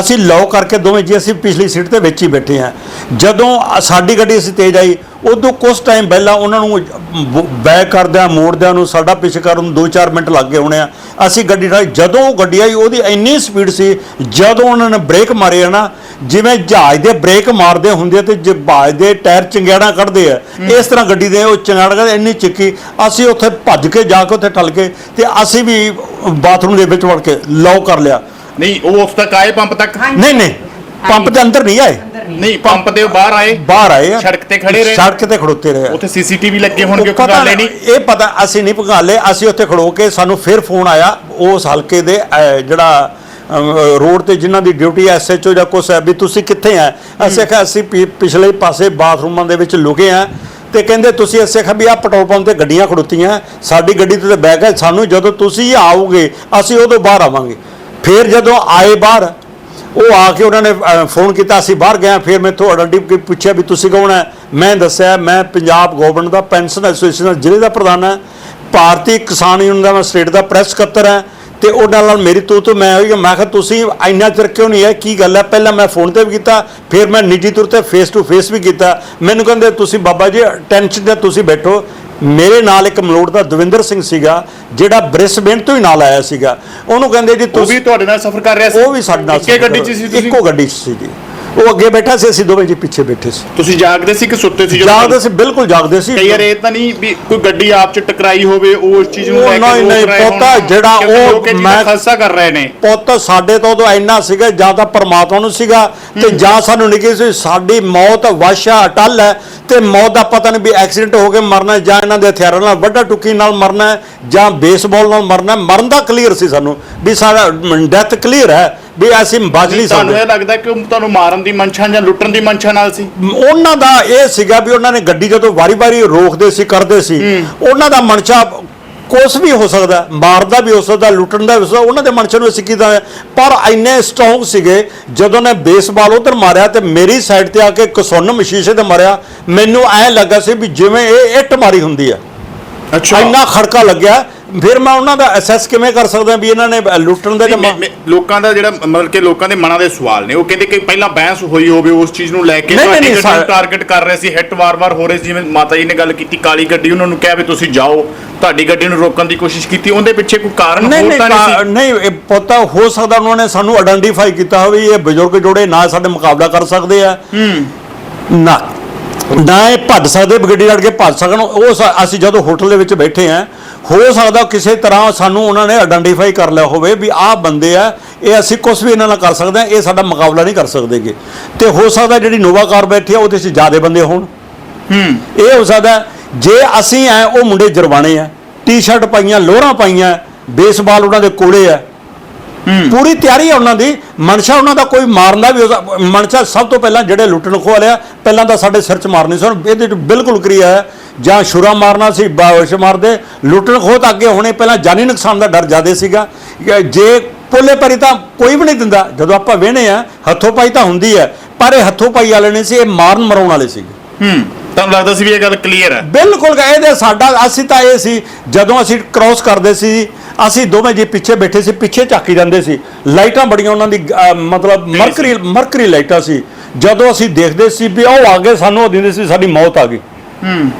ਅਸੀਂ ਲੌਕ ਕਰਕੇ ਦੋਵੇਂ ਜੀ ਅਸੀਂ ਪਿਛਲੀ ਸੀਟ ਤੇ ਵਿੱਚ ਹੀ ਬੈਠੇ ਹਾਂ। ਜਦੋਂ ਸਾਡੀ ਗੱਡੀ ਅਸੀਂ ਤੇਜ਼ ਆਈ ਉਦੋਂ ਕੁਝ ਟਾਈਮ ਪਹਿਲਾਂ ਉਹਨਾਂ ਨੂੰ ਬੈਕ ਕਰਦਿਆਂ ਮੋੜਦਿਆਂ ਨੂੰ ਸਾਡਾ ਪਿੱਛੇ ਕਰਨ ਨੂੰ 2-4 ਮਿੰਟ ਲੱਗ ਗਏ ਹੋਣੇ ਆ। ਅਸੀਂ ਗੱਡੀ ਠਾਈ ਜਦੋਂ ਉਹ ਗੱਡੀ ਆਈ ਉਹਦੀ ਇੰਨੀ ਸਪੀਡ ਸੀ ਜਦੋਂ ਉਹਨਾਂ ਨੇ ਬ੍ਰੇਕ ਮਾਰੇ ਆ ਨਾ ਜਿਵੇਂ ਜਹਾਜ਼ ਦੇ ਬ੍ਰੇਕ ਮਾਰਦੇ ਹੁੰਦੇ ਆ ਤੇ ਜਹਾਜ਼ ਦੇ ਟਾਇਰ ਚੰਗਿਆੜਾ ਕੱਢਦੇ ਆ ਇਸ ਤਰ੍ਹਾਂ ਗੱਡੀ ਦੇ ਉਹ ਚੰਗਿਆੜਾ ਕੱਢਦੇ ਇੰਨੀ ਚਿੱਕੀ ਅਸੀਂ ਉੱਥੇ ਭੱਜ ਕੇ ਜਾ ਕੇ ਉੱਥੇ ਟਲ ਕੇ ਤੇ ਅਸੀਂ ਵੀ ਬਾਥਰੂਮ ਦੇ ਵਿੱਚ ਵੜ ਕੇ ਲੌਕ ਕਰ ਲਿਆ। ਨਹੀਂ ਉਹ ਉਸ ਤੱਕ ਆਏ ਪੰਪ ਤੱਕ? ਨਹੀਂ ਨਹੀਂ। ਪੰਪ ਦੇ ਅੰਦਰ ਨਹੀਂ ਆਏ। ਨਹੀਂ। ਪੰਪ ਦੇ ਬਾਹਰ ਆਏ? ਬਾਹਰ ਆਏ ਆ। ਸੜਕ ਤੇ ਖੜੇ ਰਹੇ? ਸੜਕ ਤੇ ਖੜੋਤੇ ਰਹੇ ਆ। ਉੱਥੇ ਸੀਸੀਟੀਵੀ ਲੱਗੇ ਹੋਣਗੇ ਕੋਈ ਪਤਾ ਗੱਲ ਨਹੀਂ। ਇਹ ਪਤਾ ਅਸੀਂ ਨਹੀਂ ਭਗਾਲੇ ਅਸੀਂ ਉੱਥੇ ਖੜੋ ਕੇ ਸਾਨੂੰ ਫਿਰ ਫੋਨ ਆਇਆ ਉਸ ਹਲਕੇ ਦੇ ਅਹ, ਜਿਹੜਾ ਅਮ, ਰੋਡ ਤੇ ਜਿਨ੍ਹਾਂ ਦੀ ਡਿਊਟੀ ਐਸਐਚਓ ਜਾਂ ਕੁਛ ਹੈ ਵੀ ਤੁਸੀਂ ਕਿੱਥੇ ਆ ਅਸੀਂ ਕਿਹਾ ਅਸੀਂ ਪਿ- ਪਿਛਲੇ ਪਾਸੇ ਬਾਥਰੂਮਾਂ ਦੇ ਵਿੱਚ ਲੁਕੇ ਆ ਤੇ ਕਹਿੰਦੇ ਤੁਸੀਂ ਅਸੀਂ ਕਿਹਾ ਵੀ ਆ ਪੈਟਰੋਲ ਪੰਪ ਤੇ ਗੱਡੀਆਂ ਖੜੋਤੀਆਂ ਸਾਡੀ ਗੱਡੀ ਤੇ ਬੈਗ ਹੈ ਸਾਨੂੰ ਜਦੋਂ ਤੁਸੀਂ ਆਓਗੇ ਅਸੀਂ ਉਦੋਂ ਬਾਹਰ ਆਵਾਂਗੇ। ਫਿਰ ਜਦੋਂ ਆਏ ਬਾਹਰ, ਉਹ ਆ ਕੇ ਉਹਨਾਂ ਨੇ ਫੋਨ ਕੀਤਾ, ਅਸੀਂ ਬਾਹਰ ਗਏ, ਫਿਰ ਮੈਂ ਤੁਹਾਡਾ ਡਿਪ ਕੇ ਪੁੱਛਿਆ ਵੀ ਤੁਸੀਂ ਕੌਣ ਹੈ? ਮੈਂ ਦੱਸਿਆ, ਮੈਂ ਪੰਜਾਬ ਗਵਰਨਮੈਂਟ ਦਾ, ਪੈਨਸ਼ਨ ਐਸੋਸੀਏਸ਼ਨ ਜ਼ਿਲ੍ਹੇ ਦਾ ਪ੍ਰਧਾਨ ਹਾਂ। ਭਾਰਤੀ ਕਿਸਾਨ ਯੂਨੀਅਨ ਦਾ ਮੈਂ ਸਟੇਟ ਦਾ ਪ੍ਰੈਸ ਸਕੱਤਰ ਹਾਂ ਤੇ ਉਹਨਾਂ ਨਾਲ ਮੇਰੀ ਤੂੰ ਤੋਂ ਮੈਂ ਹੋਈ ਮੈਂ ਕਿਹਾ, ਤੁਸੀਂ ਇੰਨਾ ਚਿਰ ਕਿਉਂ ਨਹੀਂ ਹੈ ਕੀ ਗੱਲ ਹੈ? ਪਹਿਲਾਂ ਮੈਂ ਫੋਨ ਤੇ ਵੀ ਕੀਤਾ, ਫਿਰ ਮੈਂ ਨਿੱਜੀ ਤੌਰ ਤੇ ਫੇਸ ਟੂ ਫੇਸ ਵੀ ਕੀਤਾ। ਮੈਨੂੰ ਕਹਿੰਦੇ, ਤੁਸੀਂ ਬਾਬਾ ਜੀ ਟੈਨਸ਼ਨ ਤੇ ਤੁਸੀਂ ਬੈਠੋ। ਮੇਰੇ ਨਾਲ ਇੱਕ ਮਲੋੜ ਦਾ ਦਵਿੰਦਰ ਸਿੰਘ ਸੀਗਾ ਜਿਹੜਾ ਬ੍ਰਿਸਬੇਨ ਤੋਂ ਹੀ ਨਾਲ ਆਇਆ ਸੀਗਾ। ਉਹਨੂੰ ਕਹਿੰਦੇ ਜੀ ਉਹ ਤੁਸੀਂ ਵੀ ਤੁਹਾਡੇ ਨਾਲ ਸਫ਼ਰ ਕਰ ਰਿਹਾ ਸੀ। ਉਹ ਵੀ ਸਾਡੇ ਨਾਲ ਇੱਕੇ ਗੱਡੀ 'ਚ ਸੀ। ਤੁਸੀਂ? ਇੱਕੋ ਗੱਡੀ 'ਚ ਸੀ ਜੀ। ਉਹ ਅੱਗੇ ਬੈਠਾ ਸੀ ਅਸੀਂ ਦੋਵੇਂ ਜੀ ਪਿੱਛੇ ਬੈਠੇ ਸੀ। ਤੁਸੀਂ ਜਾਗਦੇ ਸੀ ਕਿ ਸੁੱਤੇ ਸੀ ਜਾਗਦੇ ਸੀ ਬਿਲਕੁਲ ਜਾਗਦੇ ਸੀ। ਕਈ ਵਾਰ ਇਹ ਤਾਂ ਨਹੀਂ ਵੀ ਕੋਈ ਗੱਡੀ ਆਪ ਚ ਟਕਰਾਈ ਹੋਵੇ ਉਹ ਉਸ ਚੀਜ਼ ਨੂੰ ਲੈ ਕੇ ਨਹੀਂ, ਨਹੀਂ। ਪਤਾ ਜਿਹੜਾ ਉਹ ਮੈਂ- ਖਾਲਸਾ ਕਰ ਰਹੇ ਨੇ। ਪੁੱਤ ਸਾਡੇ ਤੋਂ ਉਦੋਂ ਇੰਨਾ ਸੀਗਾ ਜਾਂ ਤਾਂ ਪਰਮਾਤਮਾ ਨੂੰ ਸੀਗਾ ਤੇ ਜਾਂ ਸਾਨੂੰ ਨਿੱਕੀ ਸੀ ਸਾਡੀ ਮੌਤ ਵਾਸ਼ਾ ਅਟਲ ਹੈ ਤੇ ਮੌਤ ਦਾ ਪਤਾ ਨਹੀਂ ਵੀ ਐਕਸੀਡੈਂਟ ਹੋ ਕੇ ਮਰਨਾ ਜਾਂ ਇਹਨਾਂ ਦੇ ਹਥਿਆਰਾਂ ਨਾਲ ਵੱਡਾ ਟੁੱਕੀ ਨਾਲ ਮਰਨਾ ਜਾਂ ਬੇਸਬਾਲ ਨਾਲ ਮਰਨਾ ਮਰਨ ਦਾ ਕਲੀਅਰ ਸੀ ਸਾਨੂੰ ਵੀ ਸਾਡਾ ਡੈਥ ਕਲੀਅਰ ਹੈ। ਵੀ ਅਸੀਂ ਬਚ ਨਹੀਂ ਤੁਹਾਨੂੰ ਸਕਦੇ ਇਹ ਲੱਗਦਾ ਕਿ ਉਹ ਤੁਹਾਨੂੰ ਮਾਰਨ ਦੀ ਮਨਸ਼ਾ ਜਾਂ ਲੁੱਟਣ ਦੀ ਮਨਸ਼ਾ ਨਾਲ ਸੀ? ਉਹਨਾਂ ਦਾ ਇਹ ਸੀਗਾ ਵੀ ਉਹਨਾਂ ਨੇ ਗੱਡੀ ਜਦੋਂ ਵਾਰੀ-ਵਾਰੀ ਰੋਕਦੇ ਸੀ ਕਰਦੇ ਸੀ ਉਹਨਾਂ ਦਾ ਮਨਸ਼ਾ ਕੁਛ ਵੀ ਹੋ ਸਕਦਾ ਮਾਰਦਾ ਵੀ ਹੋ ਸਕਦਾ ਲੁੱਟਣ ਦਾ ਵੀ ਹੋ ਸਕਦਾ ਉਹਨਾਂ ਦੇ ਮਨਸ਼ਾ ਨੂੰ ਅਸੀਂ ਕੀਤਾ ਪਰ ਇੰਨੇ ਸਟਰੋਂਗ ਸੀਗੇ ਜਦੋਂ ਨੇ ਬੇਸਬਾਲ ਉਧਰ ਮਾਰਿਆ ਤੇ ਮੇਰੀ ਸਾਈਡ ਤੇ ਆ ਕੇ ਕਸੁੰਨ ਸ਼ੀਸ਼ੇ ਤੇ ਮਾਰਿਆ ਮੈਨੂੰ ਐ ਲੱਗਾ ਸੀ ਵੀ ਜਿਵੇਂ ਇਹ ਇੱਟ ਮਾਰੀ ਹੁੰਦੀ ਆ। ਇੰਨਾ ਖੜਕਾ ਲੱਗਿਆ ਫਿਰ ਮੈਂ ਉਹਨਾਂ ਦਾ ਅਸੈਸ ਕਿਵੇਂ ਕਰ ਸਕਦਾ ਵੀ ਇਹਨਾਂ ਨੇ ਲੁੱਟਣ ਦੇ ਨਹੀਂ, ਤੇ ਮੈਂ- ਮੈਂ- ਲੋਕਾਂ ਦਾ ਜਿਹੜਾ ਮਤਲਬ ਕਿ ਲੋਕਾਂ ਦੇ ਮਨਾਂ ਦੇ ਸਵਾਲ ਨੇ ਉਹ ਕਹਿੰਦੇ ਕਿ ਪਹਿਲਾਂ ਬਹਿਸ ਹੋਈ ਹੋਵੇ ਉਸ ਚੀਜ਼ ਨੂੰ ਲੈ ਕੇ ਤੁਹਾਡੀ ਗੱਡੀ ਟਾਰਗੇਟ ਕਰ ਰਹੇ ਸੀ ਹਿੱਟ ਵਾਰ-ਵਾਰ ਹੋ ਰਹੇ ਸੀ ਜਿਵੇਂ ਮਾਤਾ ਜੀ ਨੇ ਗੱਲ ਕੀਤੀ ਕਾਲੀ ਗੱਡੀ ਉਹਨਾਂ ਨੂੰ ਕਿਹਾ ਵੀ ਤੁਸੀਂ ਜਾਓ ਤੁਹਾਡੀ ਗੱਡੀ ਨੂੰ ਰੋਕਣ ਦੀ ਕੋਸ਼ਿਸ਼ ਕੀਤੀ ਉਹਦੇ ਪਿੱਛੇ ਕੋਈ ਕਾਰਨ ਹੋਰ ਨਹੀਂ ਤਾਂ ਨਹੀਂ ਕਾ- ਸੀ? ਨਹੀਂ ਇਹ ਪਤਾ ਹੋ ਸਕਦਾ ਉਹਨਾਂ ਨੇ ਸਾਨੂੰ ਆਇਡੈਂਟੀਫਾਈ ਕੀਤਾ ਹੋਵੇ ਇਹ ਬਜ਼ੁਰਗ ਜੋੜੇ ਨਾ ਸਾਡੇ ਮੁਕਾਬਲਾ ਕਰ ਸਕਦੇ ਆ। ਨਾ। ਨਾ ਇਹ ਭੱਜ ਸਕਦੇ ਗੱਡੀ ਲੜ ਕੇ ਭੱਜ ਸਕਣ ਉਹ ਅਸੀਂ ਜਦੋਂ ਹੋਟਲ ਦੇ ਵਿੱਚ ਬੈਠੇ ਆ ਹੋ ਸਕਦਾ ਕਿਸੇ ਤਰ੍ਹਾਂ ਸਾਨੂੰ ਉਹਨਾਂ ਨੇ ਆਇਡੈਂਟੀਫਾਈ ਕਰ ਲਿਆ ਹੋਵੇ ਵੀ ਆਹ ਬੰਦੇ ਆ ਇਹ ਅਸੀਂ ਕੁਝ ਵੀ ਇਹਨਾਂ ਨਾਲ ਕਰ ਸਕਦੇ ਆ ਇਹ ਸਾਡਾ ਮੁਕਾਬਲਾ ਨਹੀਂ ਕਰ ਸਕਦੇਗੇ ਤੇ ਹੋ ਸਕਦਾ ਜਿਹੜੀ ਨੋਵਾ ਕਾਰ ਬੈਠੀ ਆ ਉਹਦੇ 'ਚ ਜ਼ਿਆਦਾ ਬੰਦੇ ਹੋਣ। ਹੂੰ। ਇਹ ਹੋ ਸਕਦਾ ਜੇ ਅਸੀਂ ਐ ਉਹ ਮੁੰਡੇ ਜਰਵਾਣੇ ਆ ਟੀ-ਸ਼ਰਟ ਪਾਈਆਂ ਲੋਹਰਾਂ ਪਾਈਆਂ ਬੇਸਬਾਲ ਉਹਨਾਂ ਦੇ ਕੋਲੇ ਆ ਪੂਰੀ ਤਿਆਰੀ ਹੈ ਉਹਨਾਂ ਦੀ। ਮਨਸ਼ਾ ਉਹਨਾਂ ਦਾ ਕੋਈ ਮਾਰਨ ਦਾ ਵੀ ਮਨਸ਼ਾ ਸਭ ਤੋਂ ਪਹਿਲਾਂ ਜਿਹੜੇ ਲੁੱਟਣ ਖੋਹ ਲਿਆ ਪਹਿਲਾਂ ਤਾਂ ਸਾਡੇ ਸਿਰ 'ਚ ਮਾਰਨੀ ਸੀ। ਹੁਣ ਇਹਦੇ 'ਚ ਬਿਲਕੁਲ ਕਰੀਆ ਹੈ। ਜਾਂ ਸ਼ੁਰਾ ਮਾਰਨਾ ਸੀ ਬਾਵਸ਼ ਮਾਰਦੇ। ਲੁੱਟਣ ਖੋਹ ਤਾਂ ਅੱਗੇ ਹੋਣੇ ਪਹਿਲਾਂ ਜਾਨੀ ਨੁਕਸਾਨ ਦਾ ਡਰ ਜ਼ਿਆਦਾ ਸੀਗਾ। ਜੇ ਪੋਲੇ ਪਰੀ ਤਾਂ ਕੋਈ ਵੀ ਨਹੀਂ ਦਿੰਦਾ। ਜਦੋਂ ਆਪਾਂ ਵੇਹਨੇ ਆ ਹੱਥੋਂ ਪਾਈ ਤਾਂ ਹੁੰਦੀ ਹੈ। ਪਰ ਇਹ ਹੱਥੋਂ ਪਾਈ ਵਾਲੇ ਨਹੀਂ ਸੀ ਇਹ ਮਾਰਨ ਮਰਾਉਣ ਵਾਲੇ ਸੀਗੇ। ਹੂੰ। ਤੁਹਾਨੂੰ ਲੱਗਦਾ ਸੀ ਵੀ ਇਹ ਗੱਲ ਕਲੀਅਰ ਹੈ? ਬਿਲਕੁਲ ਇਹਦੇ ਸਾਡਾ ਅਸੀਂ ਤਾਂ ਇਹ ਸੀ ਜਦੋਂ ਅਸੀਂ ਕ੍ਰਾਸ ਕਰਦੇ ਸੀ ਅਸੀਂ ਦੋਵੇਂ ਜੀ ਪਿੱਛੇ ਬੈਠੇ ਸੀ ਪਿੱਛੇ ਝਾਕੀ ਜਾਂਦੇ ਸੀ। ਲਾਈਟਾਂ ਬੜੀਆਂ ਉਹਨਾਂ ਦੀ ਮਤਲਬ ਮਰਕਰੀ ਮਰਕਰੀ ਲਾਈਟਾਂ ਸੀ। ਜਦੋਂ ਅਸੀਂ ਦੇਖਦੇ ਸੀ ਵੀ ਉਹ ਆ ਗਏ ਸਾਨੂੰ ਉਹ ਦਿੰਦੇ ਸੀ ਸਾਡੀ ਮੌਤ ਆ ਗਈ। ਹੂੰ।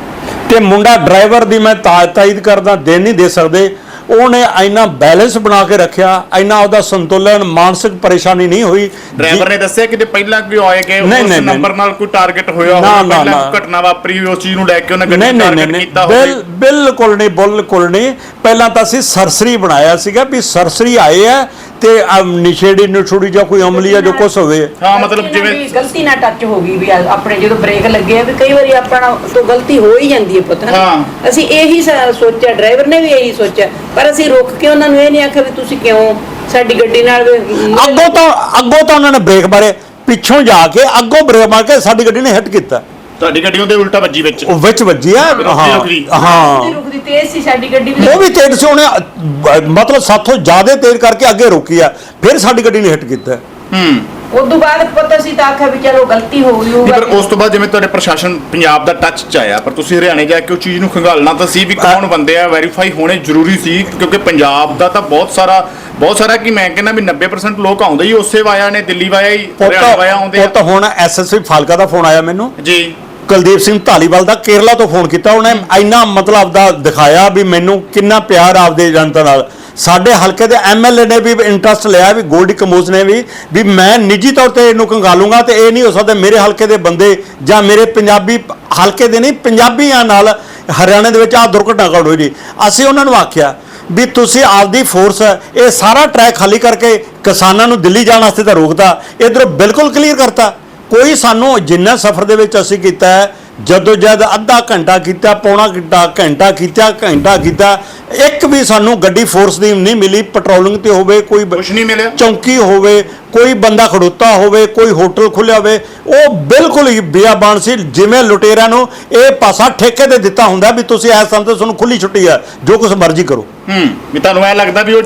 ਤੇ ਮੁੰਡਾ ਡਰਾਈਵਰ ਦੀ ਮੈਂ ਤਾਇਦ ਕਰਦਾ ਦੇ ਨਹੀਂ ਦੇ ਸਕਦੇ। ਉਹਨੇ ਇੰਨਾ ਬੈਲੈਂਸ ਬਣਾ ਕੇ ਰੱਖਿਆ ਇੰਨਾ ਉਹਦਾ ਸੰਤੁਲਨ ਮਾਨਸਿਕ ਪਰੇਸ਼ਾਨੀ ਨਹੀਂ ਹੋਈ। ਡਰਾਈਵਰ ਨੇ ਦੱਸਿਆ ਕਿ ਜੇ ਪਹਿਲਾਂ ਕੋਈ ਆਏ ਕਿ ਉਸ ਨੰਬਰ ਨਾਲ ਕੋਈ ਟਾਰਗੇਟ ਹੋਇਆ ਹੋਵੇ ਪਹਿਲਾਂ ਘਟਨਾ ਵਾਪਰੀ ਉਸ ਚੀਜ਼ ਨੂੰ ਲੈ ਕੇ ਉਹਨਾਂ ਗੱਡੀ ਟਾਰਗੇਟ ਕੀਤਾ ਹੋਵੇ। ਬਿਲਕੁਲ ਨਹੀਂ ਬਿਲਕੁਲ ਨਹੀਂ। ਪਹਿਲਾਂ ਤਾਂ ਅਸੀਂ ਸਰਸਰੀ ਬਣਾਇਆ ਸੀਗਾ ਵੀ ਸਰਸਰੀ ਆਏ ਆ ਤੇ ਅਮ, ਨਿਸ਼ੇੜੀ ਨਛੋੜੀ ਜਾਂ ਕੋਈ ਅਮਲੀ ਜਾਂ ਜੋ ਕੁਛ ਹੋਵੇ। ਹਾਂ ਮਤਲਬ ਗਲਤੀ ਨਾਲ ਜਿਵੇਂ ਵੀ ਗਲਤੀ ਨਾਲ ਟੱਚ ਹੋ ਗਈ ਵੀ ਆ- ਆਪਣੇ ਜਦੋਂ ਬ੍ਰੇਕ ਲੱਗੇ ਆ ਵੀ ਕਈ ਵਾਰੀ ਆਪਣਾ ਤੋਂ ਗਲਤੀ ਹੋ ਹੀ ਜਾਂਦੀ ਹੈ ਪਤਾ ਹਾਂ। ਅਸੀਂ ਇਹੀ ਸ- ਸੋਚਿਆ ਡਰਾਈਵਰ ਨੇ ਵੀ ਇਹੀ ਸੋਚਿਆ ਪਰ ਅਸੀਂ ਰੁਕ ਕੇ ਉਹਨਾਂ ਨੂੰ ਇਹ ਨਹੀਂ ਆਖਿਆ ਵੀ ਤੁਸੀਂ ਕਿਉਂ ਸਾਡੀ ਗੱਡੀ ਨਾਲ ਵੀ- ਅੱਗੋਂ ਤਾਂ ਅੱਗੋਂ ਤਾਂ ਉਹਨਾਂ ਨੇ ਬ੍ਰੇਕ ਮਾਰੇ ਪਿੱਛੋਂ ਜਾ ਕੇ ਅੱਗੋਂ ਬ੍ਰੇਕ ਮਾਰ ਕੇ ਸਾਡੀ ਗੱਡੀ ਨੇ ਹਿੱਟ ਕੀਤਾ। ਤੁਹਾਡੀ ਗੱਡੀ ਉਹਦੇ ਉਲਟਾ ਵੱਜੀ ਵਿੱਚ। ਉਹ ਵਿੱਚ ਵੱਜੀ ਆ? ਰੁਕਦੀ- ਹਾਂ। ਹਾਂ। ਰੁਕਦੀ ਰੁਕਦੀ ਤੇਜ਼ ਸੀ ਸਾਡੀ ਗੱਡੀ ਵੀ। ਉਹ ਵੀ ਤੇਜ਼ ਸੀ ਉਹਨੇ ਅ, ਮਤਲਬ ਸਾਥੋਂ ਜ਼ਿਆਦਾ ਤੇਜ਼ ਕਰਕੇ ਅੱਗੇ ਰੋਕੀ ਆ ਫਿਰ ਸਾਡੀ ਗੱਡੀ ਨੇ ਹਿੱਟ ਕੀਤਾ। ਹੂੰ। ਉਦੋਂ ਬਾਅਦ ਪਤਾ ਸੀ ਤਾਂ ਆਖਿਆ ਵੀ ਚਲੋ ਗਲਤੀ ਹੋ ਗਈ ਨਹੀਂ ਹੋਊਗਾ ਪਰ ਉਸ ਤੋਂ ਬਾਅਦ ਜਿਵੇਂ ਤੁਹਾਡੇ ਪ੍ਰਸ਼ਾਸਨ ਪੰਜਾਬ ਦਾ ਟੱਚ ਚ ਆਇਆ ਪਰ ਤੁਸੀਂ ਹਰਿਆਣੇ ਜਾ ਕੇ ਉਹ ਚੀਜ਼ ਨੂੰ ਖੰਗਾਲਣਾ ਤਾਂ ਸੀ ਵੀ ਕੌਣ ਬੰਦੇ ਆ ਵੈਰੀਫਾਈ ਹੋਣੇ ਜ਼ਰੂਰੀ ਸੀ ਕਿਉਂਕਿ ਪੰਜਾਬ ਦਾ ਤਾਂ ਬਹੁਤ ਸਾਰਾ ਬਹੁਤ ਸਾਰਾ ਕਿ ਮੈਂ ਕਹਿੰਦਾ ਵੀ 90% ਲੋਕ ਆਉਂਦੇ ਹੀ ਉਸੇ ਵਾਇਆ ਨੇ ਦਿੱਲੀ ਵਾਇਆ ਹੀ ਹਰਿਆਣਾ ਵਾਇਆ ਆਉਂਦੇ ਉਹ ਆ। ਤਾਂ ਹੁਣ ਐਸਐਸਪੀ ਫਾਲਕਾ ਦਾ ਫੋਨ ਆਇਆ ਮੈਨੂੰ। ਜੀ। ਕੁਲਦੀਪ ਸਿੰਘ ਢਾਲੀਵਾਲ ਦਾ ਕੇਰਲਾ ਤੋਂ ਫੋਨ ਕੀਤਾ, ਉਹਨੇ ਇੰਨਾ ਮਤਲਬ ਦਾ ਦਿਖਾਇਆ ਵੀ ਮੈਨੂੰ ਕਿੰਨਾ ਪਿਆਰ ਆਪਦੇ ਜਨਤਾ ਨਾਲ। ਸਾਡੇ ਹਲਕੇ ਦੇ ਐਮਐਲਏ ਨੇ ਵੀ ਇੰਟਰਸਟ ਲਿਆ ਵੀ ਗੋਲਡੀ ਕੰਬੋਜ ਨੇ ਵੀ ਵੀ ਮੈਂ ਨਿੱਜੀ ਤੌਰ ਤੇ ਇਹਨੂੰ ਕੰਗਾਲੂੰਗਾ ਤੇ ਇਹ ਨਹੀਂ ਹੋ ਸਕਦਾ ਮੇਰੇ ਹਲਕੇ ਦੇ ਬੰਦੇ ਜਾਂ ਮੇਰੇ ਪੰਜਾਬੀ ਹਲਕੇ ਦੇ ਨਹੀਂ, ਪੰਜਾਬੀਆਂ ਨਾਲ ਹਰਿਆਣੇ ਦੇ ਵਿੱਚ ਆ ਦੁਰਘਟਨਾ ਘਟ ਹੋਈ ਜੀ। ਅਸੀਂ ਉਹਨਾਂ ਨੂੰ ਆਖਿਆ ਵੀ ਤੁਸੀਂ ਆਪਦੀ ਫੋਰਸ ਇਹ ਸਾਰਾ ਟਰੈਕ ਖਾਲੀ ਕਰਕੇ ਕਿਸਾਨਾਂ ਨੂੰ ਦਿੱਲੀ ਜਾਣ ਵਾਸਤੇ ਤਾਂ ਰੋਕਦਾ ਇਧਰੋਂ ਬਿਲਕੁਲ ਕਲੀਅਰ ਕਰਤਾ। ਕੋਈ ਸਾਨੂੰ ਜਿੰਨਾ ਸਫ਼ਰ ਦੇ ਵਿੱਚ ਅਸੀਂ ਕੀਤਾ ਜਦੋਂ ਜਦ ਅੱਧਾ ਘੰਟਾ ਕੀਤਾ ਪੌਣਾ ਘੰਟਾ ਘੰਟਾ ਕੀਤਾ ਘੰਟਾ ਕੀਤਾ ਇੱਕ ਵੀ ਸਾਨੂੰ ਗੱਡੀ ਫੋਰਸ ਦੀ ਨਹੀਂ ਮਿਲੀ ਪੈਟਰੋਲਿੰਗ ਤੇ ਹੋਵੇ ਕੋਈ ਕੁਝ ਨਹੀਂ ਮਿਲਿਆ। ਚੌਂਕੀ ਹੋਵੇ ਕੋਈ ਬੰਦਾ ਖੜੋਤਾ ਹੋਵੇ ਕੋਈ ਹੋਟਲ ਖੁੱਲਿਆ ਹੋਵੇ ਉਹ ਬਿਲਕੁਲ ਹੀ ਬਿਆਬਾਨ ਸੀ ਜਿਵੇਂ ਲੁਟੇਰਿਆਂ ਨੂੰ ਇਹ ਪਾਸਾ ਠੇਕੇ ਤੇ ਦਿੱਤਾ ਹੁੰਦਾ ਵੀ ਤੁਸੀਂ ਇਸ ਸਮੇਂ ਤੇ ਤੁਹਾਨੂੰ ਖੁੱਲੀ ਛੁੱਟੀ ਹੈ ਜੋ ਕੁਝ ਮਰਜ਼ੀ ਕਰੋ। ਹੂੰ ਵੀ ਤੁਹਾਨੂੰ ਐ ਲੱਗਦਾ ਵੀ ਉਹ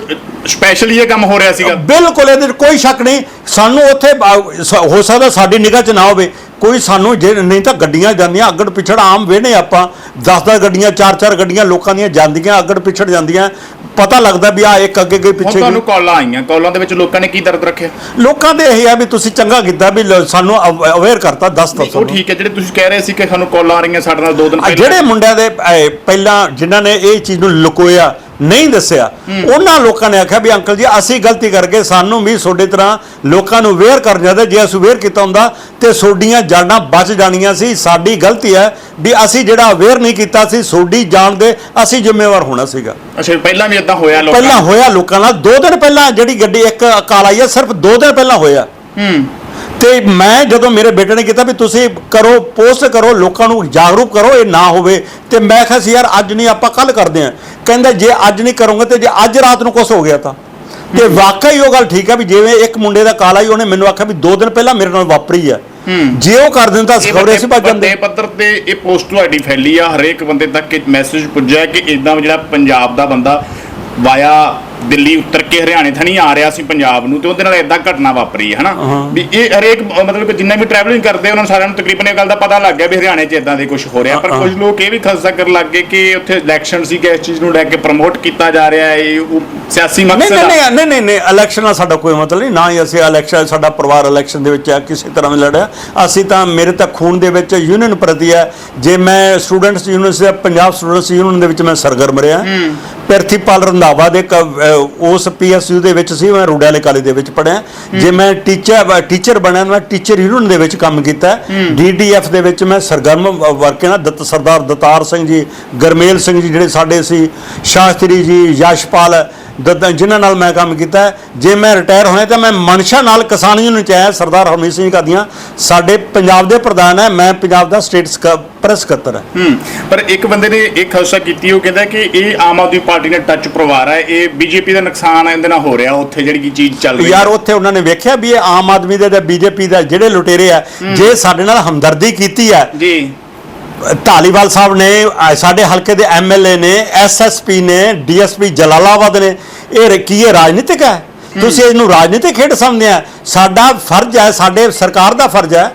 ਸਪੈਸ਼ਲੀ ਇਹ ਕੰਮ ਹੋ ਰਿਹਾ ਸੀਗਾ। ਬਿਲਕੁਲ ਇਹਦੇ ਕੋਈ ਸ਼ੱਕ ਨਹੀਂ। ਸਾਨੂੰ ਉੱਥੇ ਬ- ਸ- ਹੋ ਸਕਦਾ ਸਾਡੀ ਨਿਗਾਹ 'ਚ ਨਾ ਹੋਵੇ। ਕੋਈ ਸਾਨੂੰ ਜੇ ਨਹੀਂ ਤਾਂ ਗੱਡੀਆਂ ਜਾਂਦੀਆਂ ਅੱਗੜ ਪਿਛੜ ਆਮ ਵੇਹਨੇ ਆਪਾਂ। 10-10 ਗੱਡੀਆਂ 4-4 ਗੱਡੀਆਂ ਲੋਕਾਂ ਦੀਆਂ ਜਾਂਦੀਆਂ ਅੱਗੜ ਪਿਛੜ ਜਾਂਦੀਆਂ। ਪਤਾ ਲੱਗਦਾ ਵੀ ਆ ਇੱਕ ਅੱਗੇ ਗਈ ਹੁਣ ਪਿੱਛੇ ਤੁਹਾਨੂੰ ਕਾਲਾਂ ਆਈਆਂ। ਕਾਲਾਂ ਦੇ ਵਿੱਚ ਲੋਕਾਂ ਨੇ ਕੀ ਦਰਦ ਰੱਖਿਆ? ਲੋਕਾਂ ਦੇ ਇਹ ਆ ਵੀ ਤੁਸੀਂ ਚੰਗਾ ਕੀਤਾ ਵੀ ਲ- ਸਾਨੂੰ ਅਵੇਅਰ ਕਰਤਾ 10 ਨਹੀਂ, ਉਹ ਦੱਸੋ ਠੀਕ ਹੈ ਜਿਹੜੇ ਤੁਸੀਂ ਕਹਿ ਰਹੇ ਸੀ ਕਿ ਸਾਨੂੰ ਕਾਲਾਂ ਆ ਰਹੀਆਂ ਸਾਡੇ ਨਾਲ ਦੋ ਦਿਨ ਆ ਜਿਹੜੇ ਮੁੰਡਿਆਂ ਦੇ ਅਹ, ਪਹਿਲਾਂ ਜਿਨ੍ਹਾਂ ਨੇ ਇਹ ਚੀਜ਼ ਨੂੰ ਲੁਕੋਇਆ ਨਹੀਂ ਦੱਸਿਆ। ਉਹਨਾਂ ਲੋਕਾਂ ਨੇ ਆਖਿਆ ਵੀ ਅੰਕਲ ਜੀ ਅਸੀਂ ਗਲਤੀ ਕਰਕੇ ਸਾਨੂੰ ਵੀ ਤੁਹਾਡੇ ਤਰ੍ਹਾਂ ਲੋਕਾਂ ਨੂੰ ਵੇਅਰ ਕਰ ਜਾਂਦਾ ਜੇ ਅਸੀਂ ਵੇਅਰ ਕੀਤਾ ਹੁੰਦਾ ਤੇ ਸੋਡੀਆਂ ਜਾਨਾਂ ਬਚ ਜਾਣੀਆਂ ਸੀ। ਸਾਡੀ ਗਲਤੀ ਹੈ ਵੀ ਅਸੀਂ ਜਿਹੜਾ ਵੇਅਰ ਨਹੀਂ ਕੀਤਾ ਸੀ ਸੋਡੀ ਜਾਣ ਦੇ ਅਸੀਂ ਜ਼ਿੰਮੇਵਾਰ ਹੋਣਾ ਸੀਗਾ। ਅੱਛਾ ਪਹਿਲਾਂ ਵੀ ਇਦਾਂ ਹੋਇਆ ਲੋਕਾਂ ਪਹਿਲਾਂ ਹੋਇਆ ਲੋਕਾਂ ਨਾਲ। ਦੋ ਦਿਨ ਪਹਿਲਾਂ ਜਿਹੜੀ ਗੱਡੀ ਇੱਕ ਕਾਲ ਆਈ ਹੈ ਸਿਰਫ ਦੋ ਦਿਨ ਪਹਿਲਾਂ ਹੋਇਆ। ਹੂੰ। ਤੇ ਮੈਂ ਜਦੋਂ ਮੇਰੇ ਬੇਟੇ ਨੇ ਕੀਤਾ ਵੀ ਤੁਸੀਂ ਕਰੋ ਪੋਸਟ ਕਰੋ ਲੋਕਾਂ ਨੂੰ ਜਾਗਰੂਕ ਕਰੋ ਇਹ ਨਾ ਹੋਵੇ ਤੇ ਮੈਂ ਕਿਹਾ ਸੀ ਯਾਰ ਅੱਜ ਨਹੀਂ ਆਪਾਂ ਕੱਲ ਕਰਦੇ ਆਂ ਕਹਿੰਦਾ ਜੇ ਅੱਜ ਨਹੀਂ ਕਰੋਗੇ ਤੇ ਜੇ ਅੱਜ ਰਾਤ ਨੂੰ ਕੁਝ ਹੋ ਗਿਆ ਤਾਂ। ਤੇ ਵਾਕਈ ਉਹ ਗੱਲ ਠੀਕ ਹੈ ਵੀ ਜਿਵੇਂ ਇੱਕ ਮੁੰਡੇ ਦਾ ਕਾਲ ਆਈ ਉਹਨੇ ਮੈਨੂੰ ਆਖਿਆ ਵੀ ਦੋ ਦਿਨ ਪਹਿਲਾਂ ਮੇਰੇ ਨਾਲ ਵਾਪਰੀ ਆ। ਜੇ ਉਹ ਕਰ ਦਿੰਦਾ ਖਬਰੇ ਸੀ ਭੱਜ ਜਾਂਦੇ। ਪੱਧਰ ਤੇ ਇਹ ਪੋਸਟ ਤੁਹਾਡੀ ਫੈਲੀ ਆ ਹਰੇਕ ਬੰਦੇ ਤੱਕ ਇਹ ਮੈਸੇਜ ਪੁੱਜਿਆ ਕਿ ਇਦਾਂ ਜਿਹੜਾ ਪੰਜਾਬ ਦਾ ਬੰਦਾ ਵਾਇਆ ਦਿੱਲੀ ਉਤਰ ਕੇ ਹਰਿਆਣੇ ਥਣੀ ਆ ਰਿਹਾ ਸੀ ਪੰਜਾਬ ਨੂੰ ਤੇ ਉਹਦੇ ਨਾਲ ਇਦਾਂ ਘਟਨਾ ਵਾਪਰੀ ਹੈ ਹਨਾ? ਵੀ ਇਹ ਹਰੇਕ ਮਤਲਬ ਕਿ ਜਿੰਨੇ ਵੀ ਟਰੈਵਲਿੰਗ ਕਰਦੇ ਉਹਨਾਂ ਨੂੰ ਸਾਰਿਆਂ ਨੂੰ ਤਕਰੀਬਨ ਇਹ ਗੱਲ ਦਾ ਪਤਾ ਲੱਗ ਗਿਆ ਵੀ ਹਰਿਆਣੇ 'ਚ ਇਦਾਂ ਦੇ ਕੁਝ ਹੋ ਰਿਹਾ। ਪਰ। ਕੁਝ ਲੋਕ ਇਹ ਵੀ ਖਲਸਾ ਕਰਨ ਲੱਗ ਗਏ ਕਿ ਉੱਥੇ ਇਲੈਕਸ਼ਨ ਸੀ ਕਿ ਇਸ ਚੀਜ਼ ਨੂੰ ਲੈ ਕੇ ਪ੍ਰਮੋਟ ਕੀਤਾ ਜਾ ਰਿਹਾ ਹੈ ਇਹ ਸਿਆਸੀ ਮਕਸਦ ਨਹੀਂ ਆ। ਨਹੀਂ ਨਹੀਂ ਨਹੀਂ ਨਹੀਂ ਇਲੈਕਸ਼ਨ ਨਾਲ ਸਾਡਾ ਕੋਈ ਮਤਲਬ ਨਹੀਂ ਨਾ ਹੀ ਅਸੀਂ ਇਲੈਕਸ਼ਨ ਸਾਡਾ ਪਰਿਵਾਰ ਇਲੈਕਸ਼ਨ ਦੇ ਵਿੱਚ ਹੈ ਕਿਸੇ ਤਰ੍ਹਾਂ ਵੀ ਲੜਿਆ। ਅਸੀਂ ਤਾਂ ਮੇਰੇ ਤਾਂ ਖੂਨ ਦੇ ਵਿੱਚ ਯੂਨੀਅਨ ਪ੍ਰਤੀ ਹੈ। ਜੇ ਮੈਂ ਸਟੂਡੈਂਟਸ ਯੂਨੀਅਨ ਸੇ ਪੰਜਾਬ ਸਟੂਡੈਂਟਸ ਯੂਨੀਅਨ ਦੇ ਵਿੱਚ ਮੈਂ ਸਰਗਰਮ ਰਿਹਾ। ਪ੍ਰਿਥੀਪਾਲ ਰੰਧਾਵਾ ਦੇ ਉਸ ਪੀਐਸਯੂ ਦੇ ਵਿੱਚ ਸੀ ਮੈਂ ਰੂਡਾਲੇ ਕਾਲਜ ਦੇ ਵਿੱਚ ਪੜਿਆ ਜੇ ਮੈਂ ਟੀਚਰ ਟੀਚਰ ਬਣਿਆ ਮੈਂ ਟੀਚਰ ਯੂਨੀਅਨ ਦੇ ਵਿੱਚ ਕੰਮ ਕੀਤਾ। ਡੀਡੀਐਫ ਦੇ ਵਿੱਚ ਮੈਂ ਸਰਗਰਮ ਵਰਕੇ ਨਾ ਦੱਤ ਸਰਦਾਰ ਦਤਾਰ ਸਿੰਘ ਜੀ ਗਰਮੇਲ ਸਿੰਘ ਜੀ ਜਿਹੜੇ ਸਾਡੇ ਸੀ ਸ਼ਾਸਤਰੀ ਜੀ ਯਸ਼ਪਾਲ ਦੱਤ ਜਿਨ੍ਹਾਂ ਨਾਲ ਮੈਂ ਕੰਮ ਕੀਤਾ ਹੈ। ਜੇ ਮੈਂ ਰਿਟਾਇਰ ਹੋਇਆ ਤਾਂ ਮੈਂ ਮਨਸ਼ਾ ਨਾਲ ਕਿਸਾਨ ਯੂਨੀਅਨ ਚ ਆਇਆ ਸਰਦਾਰ ਹਰਮੀਤ ਸਿੰਘ ਕਾਦੀਆਂ ਸਾਡੇ ਪੰਜਾਬ ਦੇ ਪ੍ਰਧਾਨ ਹੈ। ਮੈਂ ਪੰਜਾਬ ਦਾ ਸਟੇਟ ਪ੍ਰੈਸ ਸਕੱਤਰ ਹੈ। ਹੂੰ ਪਰ ਇੱਕ ਬੰਦੇ ਨੇ ਇਹ ਖਲਸਾ ਕੀਤੀ ਉਹ ਕਹਿੰਦਾ ਕਿ ਇਹ ਆਮ ਆਦਮੀ ਪਾਰਟੀ ਨਾਲ ਟੱਚ ਪਰਿਵਾਰ ਹੈ। ਇਹ ਬੀਜੇਪੀ ਦਾ ਨੁਕਸਾਨ ਇਹਦੇ ਨਾਲ ਹੋ ਰਿਹਾ ਉੱਥੇ ਜਿਹੜੀ ਕੀ ਚੀਜ਼ ਚੱਲ ਰਹੀ ਯਾਰ ਹੈ ਉੱਥੇ ਉਹਨਾਂ ਨੇ ਵੇਖਿਆ ਵੀ ਇਹ ਆਮ ਆਦਮੀ ਦੇ ਤੇ ਬੀਜੇਪੀ ਦਾ ਜਿਹੜੇ ਲੁਟੇਰੇ ਆ ਜੇ ਸਾਡੇ ਨਾਲ ਹਮਦਰਦੀ ਕੀਤੀ ਹੈ ਜੀ। ਧਾਲੀਵਾਲ ਸਾਹਿਬ ਨੇ ਸਾਡੇ ਹਲਕੇ ਦੇ ਐਮਐਲਏ ਨੇ ਐਸਐਸਪੀ ਨੇ ਡੀਐਸਪੀ ਜਲਾਲਾਬਾਦ ਨੇ ਇਹ ਕੀ ਇਹ ਰਾਜਨੀਤਿਕ ਹੈ? ਤੁਸੀਂ ਇਹਨੂੰ ਰਾਜਨੀਤਿਕ ਖੇਡ ਸਮਝਦੇ ਆ। ਸਾਡਾ ਫਰਜ਼ ਹੈ ਸਾਡੇ ਸਰਕਾਰ ਦਾ ਫਰਜ਼ ਹੈ।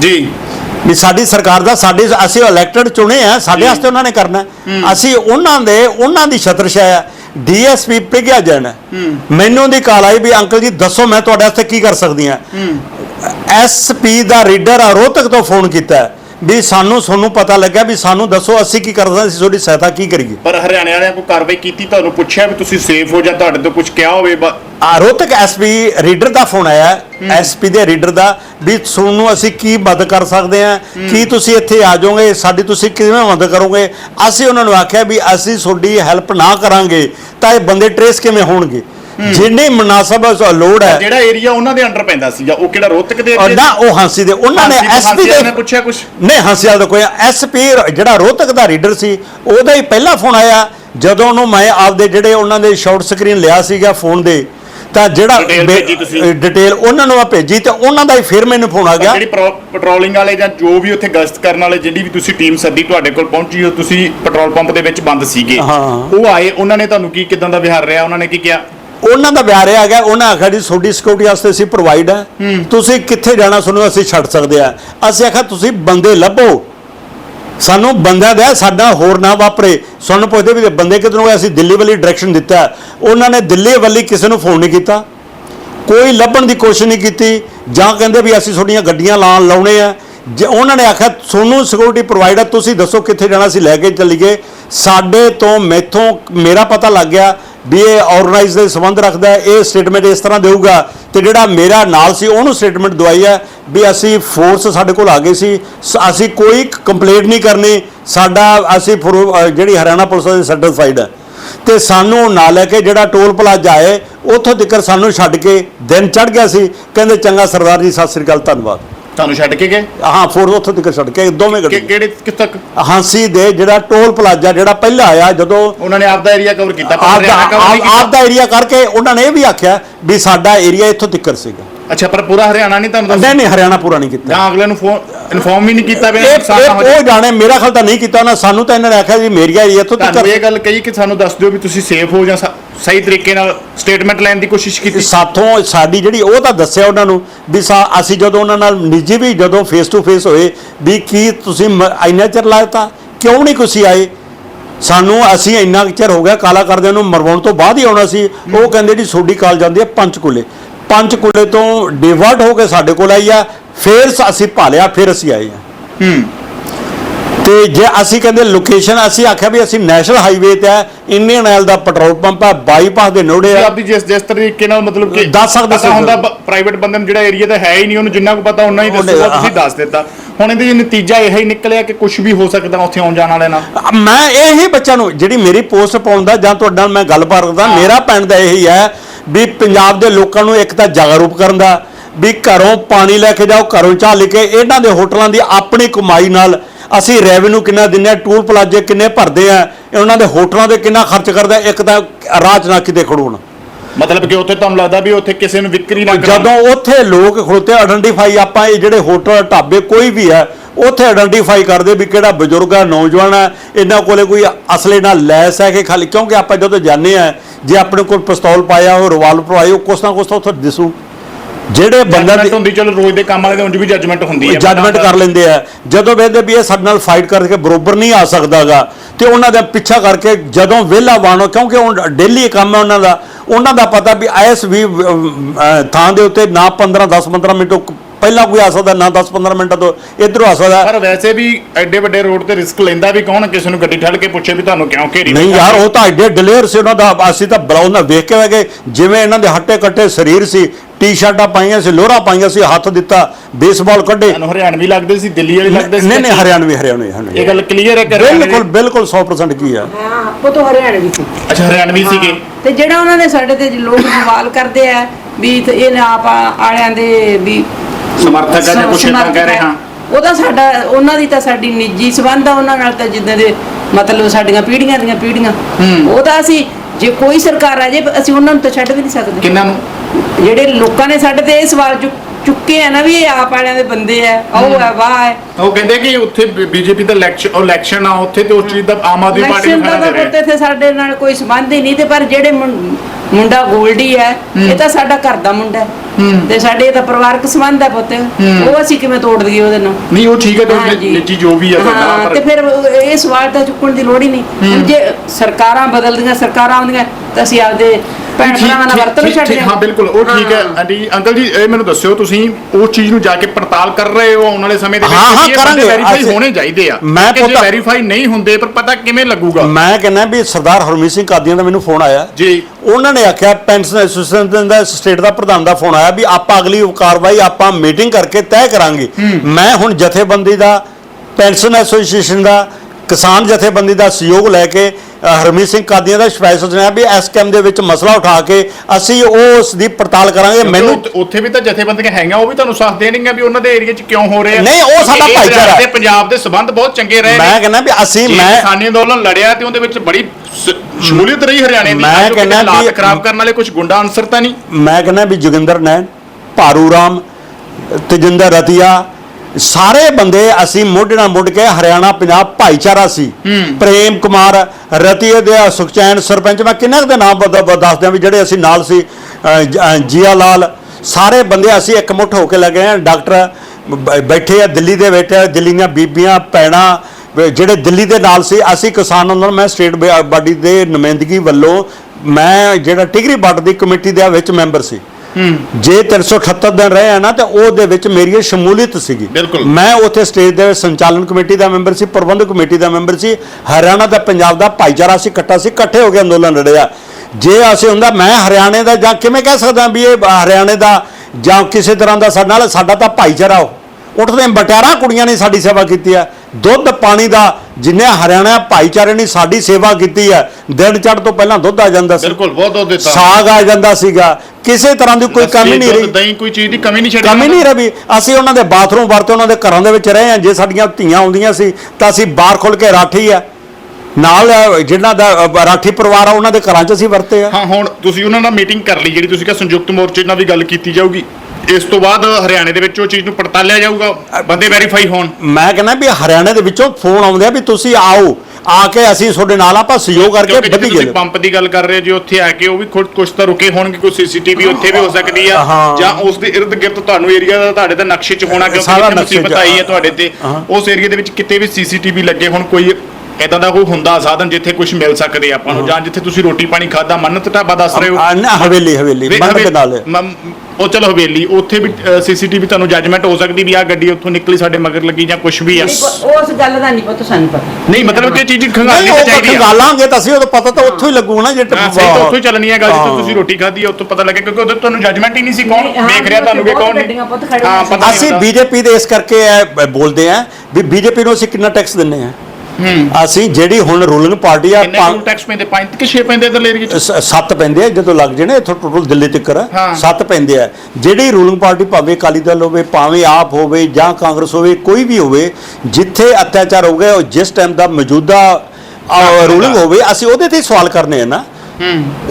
ਜੀ। ਵੀ ਸਾਡੀ ਸਰਕਾਰ ਦਾ ਸਾਡੇ ਅਸੀਂ ਇਲੈਕਟਡ ਚੁਣੇ ਆ ਸਾਡੇ। ਵਾਸਤੇ ਉਹਨਾਂ ਨੇ ਕਰਨਾ। ਅਸੀਂ ਉਹਨਾਂ ਦੇ ਉਹਨਾਂ ਦੀ ਛਤਰਛਾਇਆ ਹੈ। ਡੀਐਸਪੀ ਪਿਗਿਆ ਜਨ ਮੈਨੂੰ ਦੀ ਕਾਲ ਆਈ ਵੀ ਅੰਕਲ ਜੀ ਦੱਸੋ ਮੈਂ ਤੁਹਾਡੇ ਵਾਸਤੇ ਕੀ ਕਰ ਸਕਦੀ ਹਾਂ। ਐਸਪੀ ਦਾ ਰੀਡਰ ਆ ਰੋਹਤਕ ਤੋਂ ਫੋਨ ਕੀਤਾ ਵੀ ਸਾਨੂੰ ਤੁਹਾਨੂੰ ਪਤਾ ਲੱਗਿਆ ਵੀ ਸਾਨੂੰ ਦੱਸੋ ਅਸੀਂ ਕੀ ਕਰਦਾ ਅਸੀਂ ਤੁਹਾਡੀ ਸਹਾਇਤਾ ਕੀ ਕਰੀਏ? ਪਰ ਹਰਿਆਣੇ ਵਾਲਿਆਂ ਕੋਈ ਕਾਰਵਾਈ ਕੀਤੀ ਤੁਹਾਨੂੰ ਪੁੱਛਿਆ ਵੀ ਤੁਸੀਂ ਸੇਫ ਹੋ ਜਾਂ ਤੁਹਾਡੇ ਤੋਂ ਕੁਝ ਕਿਹਾ ਹੋਵੇ ਬ- ਆ ਰੋਹਤਕ ਐਸਪੀ ਰੀਡਰ ਦਾ ਫੋਨ ਆਇਆ ਐਸਪੀ ਦੇ ਰੀਡਰ ਦਾ ਵੀ ਤੁਹਾਨੂੰ ਅਸੀਂ ਕੀ ਮਦਦ ਕਰ ਸਕਦੇ ਹਾਂ ਕੀ ਤੁਸੀਂ ਇੱਥੇ ਆ ਜਾਓਗੇ ਸਾਡੀ ਤੁਸੀਂ ਕਿਵੇਂ ਮਦਦ ਕਰੋਗੇ? ਅਸੀਂ ਉਹਨਾਂ ਨੂੰ ਆਖਿਆ ਵੀ ਅਸੀਂ ਤੁਹਾਡੀ ਹੈਲਪ ਨਾ ਕਰਾਂਗੇ ਤਾਂ ਇਹ ਬੰਦੇ ਟਰੇਸ ਕਿਵੇਂ ਹੋਣਗੇ? ਜਿੰਨੀ ਮناسب ਹੈ ਸੋ ਲੋੜ ਹੈ। ਜਿਹੜਾ ਏਰੀਆ ਉਹਨਾਂ ਦੇ ਅੰਡਰ ਪੈਂਦਾ ਸੀਗਾ ਉਹ ਕਿਹੜਾ ਰੋਹਤਕ ਦੇ ਅੱਗੇ ਨਾ ਉਹ ਹਾਂਸੀ ਦੇ ਉਹਨਾਂ ਨੇ ਐਸਪੀ ਦੇ ਪੁੱਛਿਆ ਕੁਝ ਨਹੀਂ ਹਾਂਸੀ ਵਾਲਾ ਕੋਈ ਐਸਪੀ ਜਿਹੜਾ ਰੋਹਤਕ ਦਾ ਰੀਡਰ ਸੀ ਉਹਦਾ ਹੀ ਪਹਿਲਾ ਫੋਨ ਆਇਆ। ਜਦੋਂ ਉਹਨੂੰ ਮੈਂ ਆਪਦੇ ਜਿਹੜੇ ਉਹਨਾਂ ਦੇ ਸ਼ਾਰਟ ਸਕਰੀਨ ਲਿਆ ਸੀਗਾ ਫੋਨ ਦੇ ਤਾਂ ਜਿਹੜਾ ਡਿਟੇਲ ਉਹਨਾਂ ਨੂੰ ਆ ਭੇਜੀ ਤੇ ਉਹਨਾਂ ਦਾ ਹੀ ਫਿਰ ਮੈਨੂੰ ਫੋਨ ਆ ਗਿਆ। ਜਿਹੜੀ ਪੈਟਰੋਲਿੰਗ ਵਾਲੇ ਜਾਂ ਜੋ ਵੀ ਉੱਥੇ ਗਸ਼ਤ ਕਰਨ ਵਾਲੇ ਜਿਹੜੀ ਵੀ ਤੁਸੀਂ ਟੀਮ ਸੱਦੀ ਤੁਹਾਡੇ ਕੋਲ ਪਹੁੰਚੀ ਹੋ ਤੁਸੀਂ ਪੈਟਰੋਲ ਪੰਪ ਦੇ ਵਿੱਚ ਬੰਦ ਸੀਗੇ। ਉਹ ਆਏ ਉਹਨਾਂ ਨੇ ਤੁਹਾਨੂੰ ਕੀ ਕਿਦਾਂ ਦਾ ਵਿਹਾਰ ਰਿਹਾ? ਉਹਨਾਂ ਨੇ ਕੀ ਕਿਹਾ? ਉਹਨਾਂ ਦਾ ਬਿਆਨ ਇਹ ਆ ਗਿਆ ਉਹਨਾਂ ਆਖਿਆ ਜੀ ਤੁਹਾਡੀ ਸਿਕਿਉਰਿਟੀ ਵਾਸਤੇ ਅਸੀਂ ਪ੍ਰੋਵਾਈਡ ਹੈ। ਤੁਸੀਂ ਕਿੱਥੇ ਜਾਣਾ ਤੁਹਾਨੂੰ ਅਸੀਂ ਛੱਡ ਸਕਦੇ ਆ ਅਸੀਂ ਆਖਿਆ ਤੁਸੀਂ ਬੰਦੇ ਲੱਭੋ। ਸਾਨੂੰ ਬੰਦਾ ਦਾ ਸਾਡਾ ਹੋਰ ਨਾ ਵਾਪਰੇ। ਸਾਨੂੰ ਪੁੱਛਦੇ ਵੀ ਬੰਦੇ ਕਿਧਰੋਂ ਗਏ ਅਸੀਂ ਦਿੱਲੀ ਵੱਲੀ ਡਾਇਰੈਕਸ਼ਨ ਦਿੱਤਾ। ਉਹਨਾਂ ਨੇ ਦਿੱਲੀ ਵੱਲੀ ਕਿਸੇ ਨੂੰ ਫੋਨ ਨਹੀਂ ਕੀਤਾ। ਕੋਈ ਲੱਭਣ ਦੀ ਕੋਸ਼ਿਸ਼ ਨਹੀਂ ਕੀਤੀ। ਜਾਂ ਕਹਿੰਦੇ ਵੀ ਅਸੀਂ ਤੁਹਾਡੀਆਂ ਗੱਡੀਆਂ ਲਾਉਣ ਲਾਉਣੇ ਆ। ਜੇ ਉਹਨਾਂ ਨੇ ਆਖਿਆ ਤੁਹਾਨੂੰ ਸਿਕਿਉਰਿਟੀ ਪ੍ਰੋਵਾਈਡ ਹੈ ਤੁਸੀਂ ਦੱਸੋ ਕਿੱਥੇ ਜਾਣਾ ਸੀ, ਲੈ ਕੇ ਚੱਲੀਏ। ਸਾਡੇ ਤੋਂ ਮੈਥੋਂ ਮੇਰਾ ਪਤਾ ਲੱਗ ਗਿਆ ਵੀ ਇਹ ਆਰਗੇਨਾਈਜ਼ ਦੇ ਸੰਬੰਧ ਰੱਖਦਾ ਇਹ ਸਟੇਟਮੈਂਟ ਇਸ ਤਰ੍ਹਾਂ ਦੇਊਗਾ ਤੇ ਜਿਹੜਾ ਮੇਰਾ ਨਾਲ ਸੀ, ਉਹਨੂੰ ਸਟੇਟਮੈਂਟ ਦਵਾਈ ਹੈ ਵੀ ਅਸੀਂ ਫੋਰਸ ਸਾਡੇ ਕੋਲ ਆ ਗਈ ਸੀ। ਸ- ਅਸੀਂ ਕੋਈ ਕੰਪਲੇਂਟ ਨਹੀਂ ਕਰਨੀ, ਸਾਡਾ, ਅਸੀਂ ਫੋਰ- ਜਿਹੜੀ ਹਰਿਆਣਾ ਪੁਲਿਸ ਦੇ ਸਰਟੀਫਾਈਡ ਹੈ। ਤੇ ਸਾਨੂੰ ਨਾ ਲੈ ਕੇ ਜਿਹੜਾ ਟੋਲ ਪਲਾਜ਼ਾ ਆਏ, ਉੱਥੋਂ ਤੱਕ ਸਾਨੂੰ ਛੱਡ ਕੇ ਦਿਨ ਚੜ ਗਿਆ ਸੀ। ਕਹਿੰਦੇ, ਚੰਗਾ ਸਰਦਾਰ ਜੀ, ਸਤਿ ਸ੍ਰੀ ਅਕਾਲ, ਧੰਨਵਾਦ। ਤੁਹਾਨੂੰ ਛੱਡ ਕੇ ਗਏ? ਹਾਂ ਫੋਰਸ ਉੱਥੋਂ ਤੱਕ ਛੱਡ ਕੇ ਦੋਵੇਂ ਕਿ ਗੱਡੀ ਕਿਹੜੇ ਕਿੱਥੇ ਤੱਕ? ਹਾਂਸੀ ਦੇ ਜਿਹੜਾ ਟੋਲ ਪਲਾਜ਼ਾ ਜਿਹੜਾ ਪਹਿਲਾਂ ਆਇਆ ਜਦੋਂ ਉਹਨਾਂ ਨੇ ਆਪਦਾ ਏਰੀਆ ਕਵਰ ਕੀਤਾ। ਪਰ ਆਪ ਦਾ ਹਰਿਆਣਾ cover ਨਹੀਂ ਆਪ- ਆਪ ਕੀਤਾ ਦਾ ਏਰੀਆ ਕਰਕੇ ਉਹਨਾਂ ਨੇ ਇਹ ਵੀ ਆਖਿਆ ਵੀ ਸਾਡਾ ਏਰੀਆ ਇੱਥੋਂ ਤੱਕ ਸੀਗਾ। ਅੱਛਾ ਪਰ ਪੂਰਾ ਹਰਿਆਣਾ ਨਹੀਂ ਤੁਹਾਨੂੰ ਦੱਸਿਆ ਨਹੀਂ ਨਹੀਂ ਹਰਿਆਣਾ ਪੂਰਾ ਨਹੀਂ ਕੀਤਾ। ਜਾਂ ਅਗਲੇ ਨੂੰ ਫੋਨ ਇਨਫੋਰਮ ਵੀ ਨਹੀਂ ਕੀਤਾ ਵੀ ਨੁਕਸਾਨ ਨਾ ਹੋ ਉਹ ਜਾਣੇ ਮੇਰਾ ਖਿਆਲ ਤਾਂ ਨਹੀਂ ਕੀਤਾ ਉਹਨਾਂ ਸਾਨੂੰ ਤਾਂ ਇਹਨਾਂ ਨੇ ਆਖਿਆ ਜੀ ਮੇਰੀਆ ਏਰੀਆ ਇੱਥੋਂ ਤੱਕ ਤੁਹਾਨੂੰ ਇਹ ਗੱਲ ਕਹੀ ਕਿ ਸਾਨੂੰ ਦੱਸ ਦਿਓ ਵੀ ਤੁਸੀਂ ਸੇਫ ਹੋ ਜਾਂ ਸਹੀ ਤਰੀਕੇ ਨਾਲ ਸਟੇਟਮੈਂਟ ਲੈਣ ਦੀ ਕੋਸ਼ਿਸ਼ ਕੀਤੀ। ਸਾਥੋਂ ਸਾਡੀ ਜਿਹੜੀ ਉਹ ਤਾਂ ਦੱਸਿਆ ਉਹਨਾਂ ਨੂੰ ਵੀ ਅਸੀਂ ਜਦੋਂ ਉਹਨਾਂ ਨਾਲ ਨਿੱਜੀ ਵੀ ਜਦੋਂ ਫੇਸ ਟੂ ਫੇਸ ਹੋਏ ਵੀ ਕੀ ਤੁਸੀਂ ਇੰਨਾ ਚਿਰ ਲਾਇਆ ਕਿਉਂ ਨਹੀਂ ਤੁਸੀਂ ਆਏ? ਸਾਨੂੰ ਅਸੀਂ ਇੰਨਾ ਚਿਰ ਹੋ ਗਿਆ ਕਾਲਾ ਕਰਦਿਆਂ ਨੂੰ ਮਰਵਾਉਣ ਤੋਂ ਬਾਅਦ ਹੀ ਆਉਣਾ ਸੀ। ਉਹ ਕਹਿੰਦੇ ਜੀ ਤੁਹਾਡੀ ਕਾਲ ਜਾਂਦੀ ਹੈ ਪੰਚਕੂਲੇ ਪੰਚਕੂਲੇ ਤੋਂ ਡਿਵਰਟ ਹੋ ਕੇ ਸਾਡੇ ਕੋਲ ਆਈ ਆ, ਫਿਰ ਅਸੀਂ ਭਾਲਿਆ, ਫਿਰ ਅਸੀਂ ਆਏ ਆ। ਹੂੰ। ਤੇ ਜੇ ਅਸੀਂ ਕਹਿੰਦੇ ਲੋਕੇਸ਼ਨ ਅਸੀਂ ਆਖਿਆ ਵੀ ਅਸੀਂ ਨੈਸ਼ਨਲ ਹਾਈਵੇ ਤੇ ਆ ਇੰਡੀਅਨ ਆਇਲ ਦਾ ਪੈਟਰੋਲ ਪੰਪ ਆ ਬਾਈਪਾਸ ਦੇ ਨੇੜੇ ਆ ਆਪਦੀ ਜਿਸ ਜਿਸ ਤਰੀਕੇ ਨਾਲ ਮਤਲਬ ਕਿ ਦੱਸ ਸਕਦੇ ਸੀ। ਹੁੰਦਾ ਪ੍ਰਾਈਵੇਟ ਬੰਦੇ ਨੂੰ ਜਿਹੜਾ ਏਰੀਆ ਤਾਂ ਹੈ ਹੀ ਨਹੀਂ ਉਹਨੂੰ ਜਿੰਨਾ ਕੁ ਪਤਾ ਉਹਨਾਂ ਹੀ ਦੱਸੂਗਾ ਤੁਸੀਂ ਹਾਂ। ਦੱਸ ਦਿੱਤਾ ਹੁਣ ਇਹਦੇ ਨਤੀਜਾ ਇਹ ਹੀ ਨਿਕਲਿਆ ਕਿ ਕੁਝ ਵੀ ਹੋ ਸਕਦਾ ਉੱਥੇ ਆਉਣ ਜਾਣ ਵਾਲੇ ਨਾਲ ਮੈਂ ਇਹੀ ਬੱਚਿਆਂ ਨੂੰ ਜਿਹੜੀ ਮੇਰੀ ਪੋਸਟ ਪਾਉਣ ਦਾ ਜਾਂ ਤੁਹਾਡੇ ਨਾਲ ਮੈਂ ਗੱਲਬਾਤ ਕਰਦਾ ਹਾਂ। ਮੇਰਾ ਪੈਣ ਦਾ ਇਹੀ ਹੈ ਵੀ ਪੰਜਾਬ ਦੇ ਲੋਕਾਂ ਨੂੰ ਇੱਕ ਤਾਂ ਜਾਗਰੂਕ ਕਰਨ ਦਾ ਵੀ ਘਰੋਂ ਪਾਣੀ ਲੈ ਕੇ ਜਾਓ ਘਰੋਂ ਚਾਹ ਲੈ ਕੇ ਇਹਨਾਂ ਦੇ ਹੋਟਲਾਂ ਦੀ ਆਪਣੀ ਕਮਾਈ ਨਾਲ ਅਸੀਂ ਰੈਵਨਿਊ ਕਿੰਨਾ ਦਿੰਦੇ ਆ ਟੂਲ ਪਲਾਜ਼ੇ ਕਿੰਨੇ ਭਰਦੇ ਆ ਉਹਨਾਂ ਦੇ ਹੋਟਲਾਂ ਦੇ ਕਿੰਨਾ ਖਰਚ ਕਰਦਾ ਇੱਕ ਤਾਂ ਰਾਜ ਨਾ ਕਿਤੇ ਖੜੋਣ ਮਤਲਬ ਕਿ ਉੱਥੇ ਤੁਹਾਨੂੰ ਲੱਗਦਾ ਵੀ ਉੱਥੇ ਕਿਸੇ ਨੂੰ ਵਿਕਰੀ ਨਾ ਕਰਾਉਣ। ਜਦੋਂ ਉੱਥੇ ਲੋਕ ਖੜੋਤੇ ਆਇਡੈਂਟੀਫਾਈ ਆਪਾਂ ਇਹ ਜਿਹੜੇ ਹੋਟਲ ਢਾਬੇ ਕੋਈ ਵੀ ਹੈ ਉੱਥੇ ਆਇਡੈਂਟੀਫਾਈ ਕਰਦੇ ਵੀ ਕਿਹੜਾ ਬਜ਼ੁਰਗ ਹੈ ਨੌਜਵਾਨ ਹੈ ਇਹਨਾਂ ਕੋਲੇ ਕੋਈ ਅਸਲੇ ਨਾਲ ਲੈਸ ਹੈ ਕਿ ਖਾਲੀ ਕਿਉਂਕਿ ਆਪਾਂ ਜਦੋਂ ਜਾਂਦੇ ਆ ਜੇ ਆਪਣੇ ਕੋਲ ਪਿਸਤੌਲ ਪਾਇਆ ਹੋ ਰਿਵਾਲਵਰ ਪਾਇਆ ਹੋ ਕੁਛ ਨਾ ਕੁਛ ਤਾਂ ਉੱਥੇ ਦਿਸੂ ਜਿਹੜੇ ਬੰਦਾ ਜੱਜਮੈਂਟ ਹੁੰਦੀ ਚਲੋ ਰੋਜ਼ ਦੇ ਕੰਮ ਵਾਲੇ ਦੇ ਉਂਝ ਵੀ ਜੱਜਮੈਂਟ ਹੁੰਦੀ ਹੈ ਜੱਜਮੈਂਟ ਕਰ ਲੈਂਦੇ ਆ। ਜਦੋਂ ਵੇਖਦੇ ਵੀ ਇਹ ਸਾਡੇ ਨਾਲ ਫਾਈਟ ਕਰਕੇ ਬਰੋਬਰ ਨਹੀਂ ਆ ਸਕਦਾਗਾ ਤੇ ਉਹਨਾਂ ਦਾ ਪਿੱਛਾ ਕਰਕੇ ਜਦੋਂ ਵਿਹਲਾ ਵਾਣੋ ਕਿਉਂਕਿ ਉਹ ਡੇਲੀ ਕੰਮ ਹੈ ਉਹਨਾਂ ਦਾ ਉਹਨਾਂ ਦਾ ਪਤਾ ਵੀ ਐਸ ਵੀ ਥਾਂ ਦੇ ਉੱਤੇ ਨਾ 15 10 15 ਮਿੰਟ ਪਹਿਲਾਂ ਕੋਈ ਆ ਸਕਦਾ ਨਾ 10 15 ਮਿੰਟਾਂ ਤੋਂ ਇਧਰੋਂ ਆ ਸਕਦਾ। ਪਰ ਵੈਸੇ ਵੀ ਐਡੇ ਵੱਡੇ ਰੋਡ ਤੇ ਰਿਸਕ ਲੈਂਦਾ ਵੀ ਕੌਣ ਕਿਸੇ ਨੂੰ ਗੱਡੀ ਠੱਲ ਕੇ ਪੁੱਛੇ ਵੀ ਤੁਹਾਨੂੰ ਕਿਉਂ ਘੇਰੀ ਨਹੀਂ ਯਾਰ ਉਹ ਤਾਂ ਐਡੇ ਡਿਲੀਵਰ ਸੀ ਉਹਨਾਂ ਦਾ ਅਸੀਂ ਤਾਂ ਬੜਾ ਉਹਨਾਂ ਵੇਖ ਕੇ ਵਗੇ ਜਿਵੇਂ ਇਹਨਾਂ ਦੇ ਹੱਟੇ ਕੱਟੇ ਸਰੀਰ ਸੀ ਟੀ-ਸ਼ਰਟਾਂ ਪਾਈਆਂ ਸੀ ਲੋਹਰਾ ਪਾਈਆਂ ਸੀ ਹੱਥ ਦਿੱਤਾ ਬੇਸਬਾਲ ਕੱਢੇ। ਤੁਹਾਨੂੰ ਹਰਿਆਣਵੀ ਲੱਗਦੇ ਸੀ ਦਿੱਲੀ ਵਾਲੇ ਲੱਗਦੇ ਸੀ? ਨਹੀਂ ਨਹੀਂ ਹਰਿਆਣਵੀ ਹਰਿਆਣਵੀ ਹਰਿਆਣਵੀ ਇਹ ਗੱਲ ਕਲੀਅਰ ਹੈ ਕਿ ਹਰਿਆਣਵੀ- ਬਿਲਕੁਲ ਬਿਲਕੁਲ 100% ਕੀ ਆ। ਹਾਂ ਉਹ ਤਾਂ ਹਰਿਆਣਵੀ ਸੀ। ਅੱਛਾ ਹਰਿਆਣਵੀ ਸੀਗੇ? ਤੇ ਜਿਹੜਾ ਉਹਨਾਂ ਨੇ ਸਾਡੇ ਤੇ ਲੋਕ ਸਵਾਲ ਕਰਦੇ ਆ ਵੀ ਤੇ ਇਹ ਆਪ ਆਲਿਆਂ ਦੇ ਵੀ ਸਮਰਥਕ ਆ ਜਾਂ ਕੁਛ ਏਦਾਂ ਕਹਿ ਰਹੇ ਹਾਂ? ਉਹਦਾ ਸਾਡਾ ਉਹਨਾਂ ਦੀ ਤਾਂ ਸਾਡੀ ਨਿੱਜੀ ਸਬੰਧ ਆ ਉਹਨਾਂ ਨਾਲ ਤਾਂ ਜਿੱਦਾਂ ਦੇ ਮਤਲਬ ਸਾਡੀਆਂ ਪੀੜ੍ਹੀਆਂ ਦੀਆਂ ਪੀੜ੍ਹੀਆਂ। ਹੂੰ। ਉਹ ਤਾਂ ਅਸੀਂ ਜੇ ਕੋਈ ਸਰਕਾਰ ਆ ਜੇ ਅਸੀਂ ਉਹਨਾਂ ਨੂੰ ਤਾਂ ਛੱਡ ਵੀ ਨਹੀਂ ਸਕਦੇ। ਕਿੰਨਾਂ ਨੂੰ? ਜਿਹੜੇ ਲੋਕਾਂ ਨੇ ਸਾਡੇ ਤੇ ਇਹ ਸਵਾਲ ਚੁੱਕ- ਆ ਨਾ ਵੀ ਇਹ ਆਪ ਵਾਲਿਆਂ ਦੇ ਬੰਦੇ ਆ ਉਹ ਆ ਵਾਹ ਹੈ ਉਹ ਕਹਿੰਦੇ ਕਿ ਉੱਥੇ ਬੀਜੇਪੀ ਦਾ ਇਲੈਕਸ਼ਨ ਆ ਉੱਥੇ ਤੇ ਉਸ ਚੀਜ਼ ਦਾ ਆਮ ਆਦਮੀ ਪਾਰਟੀ ਨੂੰ ਫਾਇਦਾ ਦੇ ਰਿਹਾ ਸਾਡੇ ਨਾਲ ਕੋਈ ਸੰਬੰਧ ਹੀ ਨਹੀਂ ਤੇ ਪਰ ਜਿਹੜੇ ਮੁੰਡਾ ਗੋਲਡੀ ਹੈ ਇਹ ਤਾਂ ਸਾਡਾ ਘਰ ਦਾ ਮੁੰਡਾ ਹੈ। ਤੇ ਸਾਡੇ ਤਾਂ ਪਰਿਵਾਰਕ ਸੰਬੰਧ ਹੈ ਪੁੱਤ। ਉਹ ਅਸੀਂ ਕਿਵੇਂ ਤੋੜ ਦਈਏ ਉਹਦੇ ਨਾਲ? ਨਹੀਂ ਉਹ ਠੀਕ ਹੈ ਤੇ ਹਾਂਜੀ। ਨਿੱਜੀ ਜੋ ਵੀ ਹੈ ਤੁਹਾਡਾ ਤੇ ਫਿਰ ਇਹ ਸਵਾਲ ਤਾਂ ਚੁੱਕਣ ਦੀ ਲੋੜ ਹੀ ਨਹੀਂ। ਜੇ ਸਰਕਾਰਾਂ ਬਦਲਦੀਆਂ ਸਰਕਾਰਾਂ ਆਉਂਦੀਆਂ ਤਾਂ ਅਸੀਂ ਆਪਦੇ ਭੈਣ ਭਰਾਵਾਂ ਨਾਲ ਵਰਤਨ ਠੀਕ- ਛੱਡ ਠੀਕ, ਹਾਂ ਬਿਲਕੁਲ ਉਹ ਠੀਕ ਹੈ। ਹਾਂ। ਆਂਟੀ ਅੰਕਲ ਜੀ ਇਹ ਮੈਨੂੰ ਦੱਸਿਓ ਤੁਸੀਂ ਉਸ ਚੀਜ਼ ਨੂੰ ਜਾ ਕੇ ਪੜਤਾਲ ਕਰ ਰਹੇ ਹੋ ਆਉਣ ਵਾਲੇ ਸਮੇਂ ਦੇ ਹਾਂ, ਹਾਂ, ਕਰਾਂਗੇ। ਵੈਰੀਫਾਈ ਅਸੀਂ- ਹੋਣੇ ਚਾਹੀਦੇ ਆ ਮੈਂ ਕਿ ਜੇ ਪੁੱਤ- ਵੈਰੀਫਾਈ ਨਹੀਂ ਹੁੰਦੇ ਪਰ ਪਤਾ ਕਿਵੇਂ ਲੱਗੂਗਾ? ਮੈਂ ਕਹਿੰਦਾ ਵੀ ਸਰਦਾਰ ਹਰਮੀਤ ਸਿੰਘ ਕਾਦੀਆਂ ਦਾ ਮੈਨੂੰ ਫੋਨ ਆਇਆ। ਜੀ। ਉਹਨਾਂ ਨੇ ਆਖਿਆ ਪੈਨਸ਼ਨ ਐਸੋਸੀਏਸ਼ਨ ਦਾ ਸਟੇਟ ਦਾ ਪ੍ਰਧਾਨ ਦਾ ਫੋਨ ਆਇਆ ਵੀ ਆਪਾਂ ਅਗਲੀ ਕਾਰਵਾਈ ਆਪਾਂ ਮੀਟਿੰਗ ਕਰਕੇ ਤੈਅ ਕਰਾਂਗੇ। ਮੈਂ ਹੁਣ ਜਥੇਬੰਦੀ ਦਾ ਪੈਨਸ਼ਨ ਐਸੋਸੀਏਸ਼ਨ ਦਾ ਕਿਸਾਨ ਜਥੇਬੰਦੀ ਦਾ ਸਹਿਯੋਗ ਲੈ ਕੇ ਹਰਮੀਤ ਸਿੰਘ ਕਾਦੀਆਂ ਦਾ ਸਪੈਸ਼ਲ ਸੁਣਿਆ ਵੀ ਇਸ ਕੈਮ ਦੇ ਵਿੱਚ ਮਸਲਾ ਉਠਾ ਕੇ ਅਸੀਂ ਉਸ ਦੀ ਪੜਤਾਲ ਕਰਾਂਗੇ। ਮੈਨੂੰ ਉੱਥੇ ਵੀ ਤਾਂ ਜਥੇਬੰਦੀਆਂ ਹੈਗੀਆਂ ਉਹ ਵੀ ਤੁਹਾਨੂੰ ਸਾਥ ਦੇਣਗੀਆਂ ਵੀ ਉਹਨਾਂ ਦੇ ਏਰੀਆ 'ਚ ਕਿਉਂ ਹੋ ਰਹੇ ਨਹੀਂ, ਉਹ ਸਾਡਾ ਭਾਈਚਾਰਾ ਹੈ। ਤੇ ਪੰਜਾਬ ਦੇ ਸਬੰਧ ਬਹੁਤ ਚੰਗੇ ਰਹੇ ਮੈਂ ਕਹਿੰਦਾ ਵੀ ਅਸੀਂ ਮੈਂ ਕਿਸਾਨੀ ਅੰਦੋਲਨ ਲੜਿਆ ਤੇ ਉਹਦੇ ਵਿੱਚ ਬੜੀ ਸ਼ਮੂਲੀਅਤ ਰਹੀ ਹਰਿਆਣੇ ਦੀ ਮੈਂ ਕਹਿੰਦਾ ਵੀ- ਹਾਲਾਤ ਖਰਾਬ ਕਰਨ ਵਾਲੇ ਕੁਝ ਗੁੰਡਾ ਅਨਸਰ ਤਾਂ ਨਹੀਂ। ਮੈਂ ਕਹਿੰਦਾ ਵੀ ਜੋਗਿੰਦਰ ਨੈਣ ਭਾਰੂ ਰਾਮ ਤੇਜਿੰਦਰ ਰਤੀਆ ਸਾਰੇ ਬੰਦੇ ਅਸੀਂ ਮੁੱਢ ਨਾਲ ਮੁੱਢ ਕੇ ਹਰਿਆਣਾ ਪੰਜਾਬ ਭਾਈਚਾਰਾ ਸੀ। ਪ੍ਰੇਮ ਕੁਮਾਰ ਰਤੀਏ ਦੇ ਸੁਖਚੈਨ ਸਰਪੰਚ ਮੈਂ ਕਿੰਨਾ ਦੇ ਨਾਮ ਬਦ- ਬਦ- ਦੱਸ ਦਿਆਂ ਵੀ ਜਿਹੜੇ ਅਸੀਂ ਨਾਲ ਸੀ ਜੀਆ ਲਾਲ। ਸਾਰੇ ਬੰਦੇ ਅਸੀਂ ਇਕਮੁੱਠ ਹੋ ਕੇ ਲੱਗੇ ਆ ਡਾਕਟਰ ਬੈਠੇ ਆ ਦਿੱਲੀ ਦੇ ਬੈਠੇ ਆ ਦਿੱਲੀ ਦੀਆਂ ਬੀਬੀਆਂ ਵੀ ਜਿਹੜੇ ਦਿੱਲੀ ਦੇ ਨਾਲ ਸੀ ਅਸੀਂ ਕਿਸਾਨ ਅੰਦੋਲਨ ਮੈਂ ਸਟੇਟ ਬਾਡੀ ਦੇ ਨੁਮਾਇੰਦਗੀ ਵੱਲੋਂ ਮੈਂ ਜਿਹੜਾ ਟਿਗਰੀ ਬੱਟ ਦੀ ਕਮੇਟੀ ਦੇ ਵਿੱਚ ਮੈਂਬਰ ਸੀ। ਜੇ 378 ਦਿਨ ਰਹੇ ਆ ਨਾ ਤੇ ਉਹਦੇ ਵਿੱਚ ਮੇਰੀ ਸ਼ਮੂਲੀਅਤ ਸੀਗੀ। ਮੈਂ ਉੱਥੇ ਸਟੇਜ ਦੇ ਸੰਚਾਲਨ ਕਮੇਟੀ ਦਾ ਮੈਂਬਰ ਸੀ ਪ੍ਰਬੰਧਕ ਕਮੇਟੀ ਦਾ ਮੈਂਬਰ ਸੀ ਹਰਿਆਣਾ ਦਾ ਪੰਜਾਬ ਦਾ ਭਾਈਚਾਰਾ ਸੀ ਇਕੱਠਾ ਸੀ ਇਕੱਠੇ ਹੋ ਕੇ ਅੰਦੋਲਨ ਲੜਿਆ। ਜੇ ਅਸੀਂ ਹੁੰਦਾ ਮੈਂ ਹਰਿਆਣੇ ਦਾ ਜਾਂ ਕਿਵੇਂ ਕਹਿ ਸਕਦਾ ਵੀ ਇਹ ਹਰਿਆਣੇ ਦਾ ਜਾਂ ਕਿਸੇ ਤਰ੍ਹਾਂ ਦਾ ਸਾਡੇ ਨਾਲ ਸਾਡਾ ਤਾਂ ਭਾਈਚਾਰਾ ਉਹ। ਉੱਠਦੇ ਬਟਿਆਰਾ ਕੁੜੀਆਂ ਨੇ ਸਾਡੀ ਸੇਵਾ ਕੀਤੀ ਹੈ ਦੁੱਧ ਪਾਣੀ ਦਾ ਜਿੰਨੇ ਹਰਿਆਣਾ ਭਾਈਚਾਰੇ ਨੇ ਸਾਡੀ ਸੇਵਾ ਕੀਤੀ ਹੈ ਦਿਨ ਚੜ ਤੋਂ ਪਹਿਲਾਂ ਦੁੱਧ ਆ ਜਾਂਦਾ ਸੀ। ਬਿਲਕੁਲ ਬਹੁਤ ਦੁੱਧ ਦਿੱਤਾ। ਸਾਗ ਆ ਜਾਂਦਾ ਸੀਗਾ। ਕਿਸੇ ਤਰ੍ਹਾਂ ਦੀ ਕੋਈ ਕਮੀ ਨਹੀਂ ਰਹੀ। ਦਹੀਂ ਕੋਈ ਚੀਜ਼ ਦੀ ਕਮੀ ਨਹੀਂ ਛੱਡੀ ਕਮੀ ਨਹੀਂ ਰਹੀ। ਅਸੀਂ ਉਹਨਾਂ ਦੇ ਬਾਥਰੂਮ ਵਰਤੇ ਉਹਨਾਂ ਦੇ ਘਰਾਂ ਦੇ ਵਿੱਚ ਰਹੇ ਹਾਂ। ਜੇ ਸਾਡੀਆਂ ਧੀਆਂ ਆਉਂਦੀਆਂ ਸੀ ਤਾਂ ਅਸੀਂ ਬਾਹਰ ਖੁੱਲ ਕੇ ਰਾਠੀ ਆ ਨਾਲ ਜਿਹਨਾਂ ਦਾ ਰਾਠੀ ਪਰਿਵਾਰ ਆ ਉਹਨਾਂ ਦੇ ਘਰਾਂ 'ਚ ਅਸੀਂ ਵਰਤੇ ਆ। ਹਾਂ ਹੁਣ ਤੁਸੀਂ ਉਹਨਾਂ ਨਾਲ ਮੀਟਿੰਗ ਕਰ ਲਈ ਜਿਹੜੀ ਤੁਸੀਂ ਕਿਹਾ ਸੰਯੁਕਤ ਮੋਰਚੇ ਨਾਲ ਵੀ ਗੱਲ ਕੀਤੀ ਜਾਊਗੀ। ਇਸ ਤੋਂ ਬਾਅਦ ਹਰਿਆਣੇ ਦੇ ਵਿੱਚ ਉਹ ਚੀਜ਼ ਨੂੰ ਪੜਤਾਲਿਆ ਜਾਊਗਾ ਬੰਦੇ ਵੈਰੀਫਾਈ ਹੋਣ ਮੈਂ ਕਹਿੰਦਾ ਵੀ ਹਰਿਆਣੇ ਦੇ ਵਿੱਚੋਂ ਫੋਨ ਆਉਂਦੇ ਆ ਵੀ ਤੁਸੀਂ ਆਓ ਆ ਕੇ ਅਸੀਂ ਤੁਹਾਡੇ ਨਾਲ ਆਪਾਂ ਸਹਿਯੋਗ ਕਰਕੇ ਕਿਉਂਕਿ ਵਧੀ ਜਿੱਥੇ ਤੁਸੀਂ ਗਏ ਪੰਪ ਦੀ ਗੱਲ ਕਰ ਰਹੇ ਹੋ ਜੀ ਉੱਥੇ ਆ ਕੇ ਉਹ ਵੀ ਖੁਦ ਕੁਝ ਤਾਂ ਰੁਕੇ ਹੋਣਗੇ ਕੋਈ ਸੀਸੀਟੀਵੀ ਉੱਥੇ ਵੀ ਹੋ ਸਕਦੀ ਆ ਹਾਂ। ਜਾਂ ਉਸ ਦੇ ਇਰਦ ਗਿਰਦ ਤੁਹਾਨੂੰ ਏਰੀਆ ਦਾ ਤੁਹਾਡੇ ਤੇ ਨਕਸ਼ੇ 'ਚ ਹੋਣਾ ਕਿਉਂਕਿ ਸਾਰਾ ਜਿੱਥੇ ਨਕਸ਼ੇ 'ਚ, ਮੁਸੀਬਤ ਆਈ ਹੈ ਹਾਂ। ਤੁਹਾਡੇ ਤੇ ਹਾਂ। ਉਸ ਏਰੀਆ ਦੇ ਵਿੱਚ ਕਿਤੇ ਵੀ ਸੀਸੀਟੀਵੀ ਲੱਗੇ ਹੁਣ ਕੋਈ ਇਦਾਂ ਦਾ ਕੋਈ ਹੁੰਦਾ ਸਾਧਨ ਜਿੱਥੇ ਕੁਝ ਮਿਲ ਸਕਦੇ ਆ ਆਪਾਂ ਨੂੰ ਜਾਂ ਜਿੱਥੇ ਤੁਸੀਂ ਰੋਟੀ ਪਾਣੀ ਖਾਦਾ ਮੰਨਤ ਢਾਬਾ ਦੱਸ ਰਹੇ ਹੋ। ਆ, ਨਾ ਹਵੇਲੀ ਹਵੇਲੀ ਵੇ- ਹਵੇ- ਦੇ ਨਾਲ ਉਹ ਚਲੋ ਹਵੇਲੀ ਉੱਥੇ ਵੀ ਸੀਸੀਟੀਵੀ ਤੁਹਾਨੂੰ ਜੱਜਮੈਂਟ ਹੋ ਸਕਦੀ ਵੀ ਆ ਗੱਡੀ ਉੱਥੋਂ ਨਿਕਲੀ ਸਾਡੇ ਮਗਰ ਲੱਗੀ ਜਾਂ ਕੁਝ ਵੀ ਆ। ਉਸ ਗੱਲ ਦਾ ਨਹੀਂ ਪਤਾ ਸਾਨੂੰ ਪਤਾ। ਨਹੀਂ ਮਤਲਬ ਕਿ ਇਹ ਚੀਜ਼ ਨਹੀਂ ਉਹ ਤਾਂ ਚਾਹੀਦੀ ਆ। ਖੰਗਾਲਾਂਗੇ ਤਾਂ ਅਸੀਂ ਉਦੋਂ ਪਤਾ ਤਾਂ ਉੱਥੋਂ ਹੀ ਲੱਗੂ ਨਾ ਜੇ ਹਾਂ, ਸਹੀ ਤਾਂ ਉੱਥੋਂ ਹੀ ਚੱਲਣੀ ਹੈ ਗੱਲ ਜਿੱਥੇ ਹਾਂ। ਤੁਸੀਂ ਰੋਟੀ ਖਾਧੀ ਹੈ ਉੱਥੋਂ ਪਤਾ ਲੱਗਿਆ ਕਿਉਂਕਿ ਉਦੋਂ ਤੁਹਾਨੂੰ ਜੱਜਮੈਂਟ ਹੀ ਨਹੀਂ ਸੀ ਕੌਣ ਨਹੀਂ, ਹਾਂ, ਰਿਹਾ ਤੁਹਾਨੂੰ ਕਿ ਬਹੁਤ ਕੌਣ ਗੱਡੀਆਂ ਪੁੱਤ ਖੜੀਆਂ ਹਾਂ। ਪਤਾ ਨਹੀਂ ਅਸੀਂ ਹੁੰਦਾ। ਬੀਜੇਪੀ ਦੇ ਇਸ ਕਰਕੇ ਇਹ ਬ- ਬੋਲਦੇ ਆ ਵੀ ਬੀਜੇਪੀ ਨੂੰ ਅਸੀਂ ਕਿੰਨਾ ਟੈਕਸ ਦਿੰਨੇ ਆ। ਅਸੀਂ ਜਿਹੜੀ ਹੁਣ ਰੂਲਿੰਗ ਪਾਰਟੀ ਆ ਕਿੰਨੇ ਟੈਕਸ ਪੈਂਦੇ? ਪੰਜ ਕਿ 6 ਪੈਂਦੇ ਇਧਰ ਏਰੀਆ ਚ? ਸ- ਸੱਤ ਪੈਂਦੇ ਆ ਜਦੋਂ ਲੱਗ ਜਣੇ ਇੱਥੋਂ ਟੋਟਲ ਦਿੱਲੀ ਤੱਕ। ਸੱਤ ਪੈਂਦੇ ਆ। ਜਿਹੜੀ ਰੂਲਿੰਗ ਪਾਰਟੀ ਭਾਵੇਂ ਅਕਾਲੀ ਦਲ ਹੋਵੇ ਭਾਵੇਂ ਆਪ ਹੋਵੇ ਜਾਂ ਕਾਂਗਰਸ ਹੋਵੇ ਕੋਈ ਵੀ ਹੋਵੇ ਜਿੱਥੇ ਅਤਿਆਚਾਰ ਹੋ ਗਿਆ ਉਹ ਜਿਸ ਟਾਈਮ ਦਾ ਮੌਜੂਦਾ ਰੂਲਿੰਗ ਹੋਵੇ ਅਸੀਂ ਉਹਦੇ ਤੇ ਸਵਾਲ ਕਰਨੇ ਆ ਨਾ।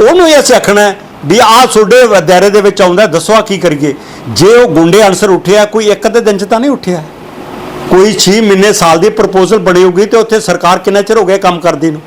ਉਹਨੂੰ ਹੀ ਅਸੀਂ ਆਖਣਾ ਵੀ ਆਹ ਤੁਹਾਡੇ ਦਾਇਰੇ ਦੇ ਵਿੱਚ ਆਉਂਦਾ ਦੱਸੋ ਆ ਕੀ ਕਰੀਏ। ਜੇ ਉਹ ਗੁੰਡੇ ਅਨਸਰ ਉੱਠਿਆ ਕੋਈ ਇੱਕ ਅੱਧੇ ਦਿਨ ਚ ਤਾਂ ਨਹੀਂ ਉੱਠਿਆ। ਕੋਈ 6 ਮਹੀਨੇ ਸਾਲ ਦੀ ਪ੍ਰਪੋਜ਼ਲ ਬਣੀ ਹੋਊਗੀ ਤੇ ਉੱਥੇ ਸਰਕਾਰ ਕਿੰਨਾ ਚਿਰ ਹੋ ਗਿਆ ਕੰਮ ਕਰਦੀ ਨੂੰ?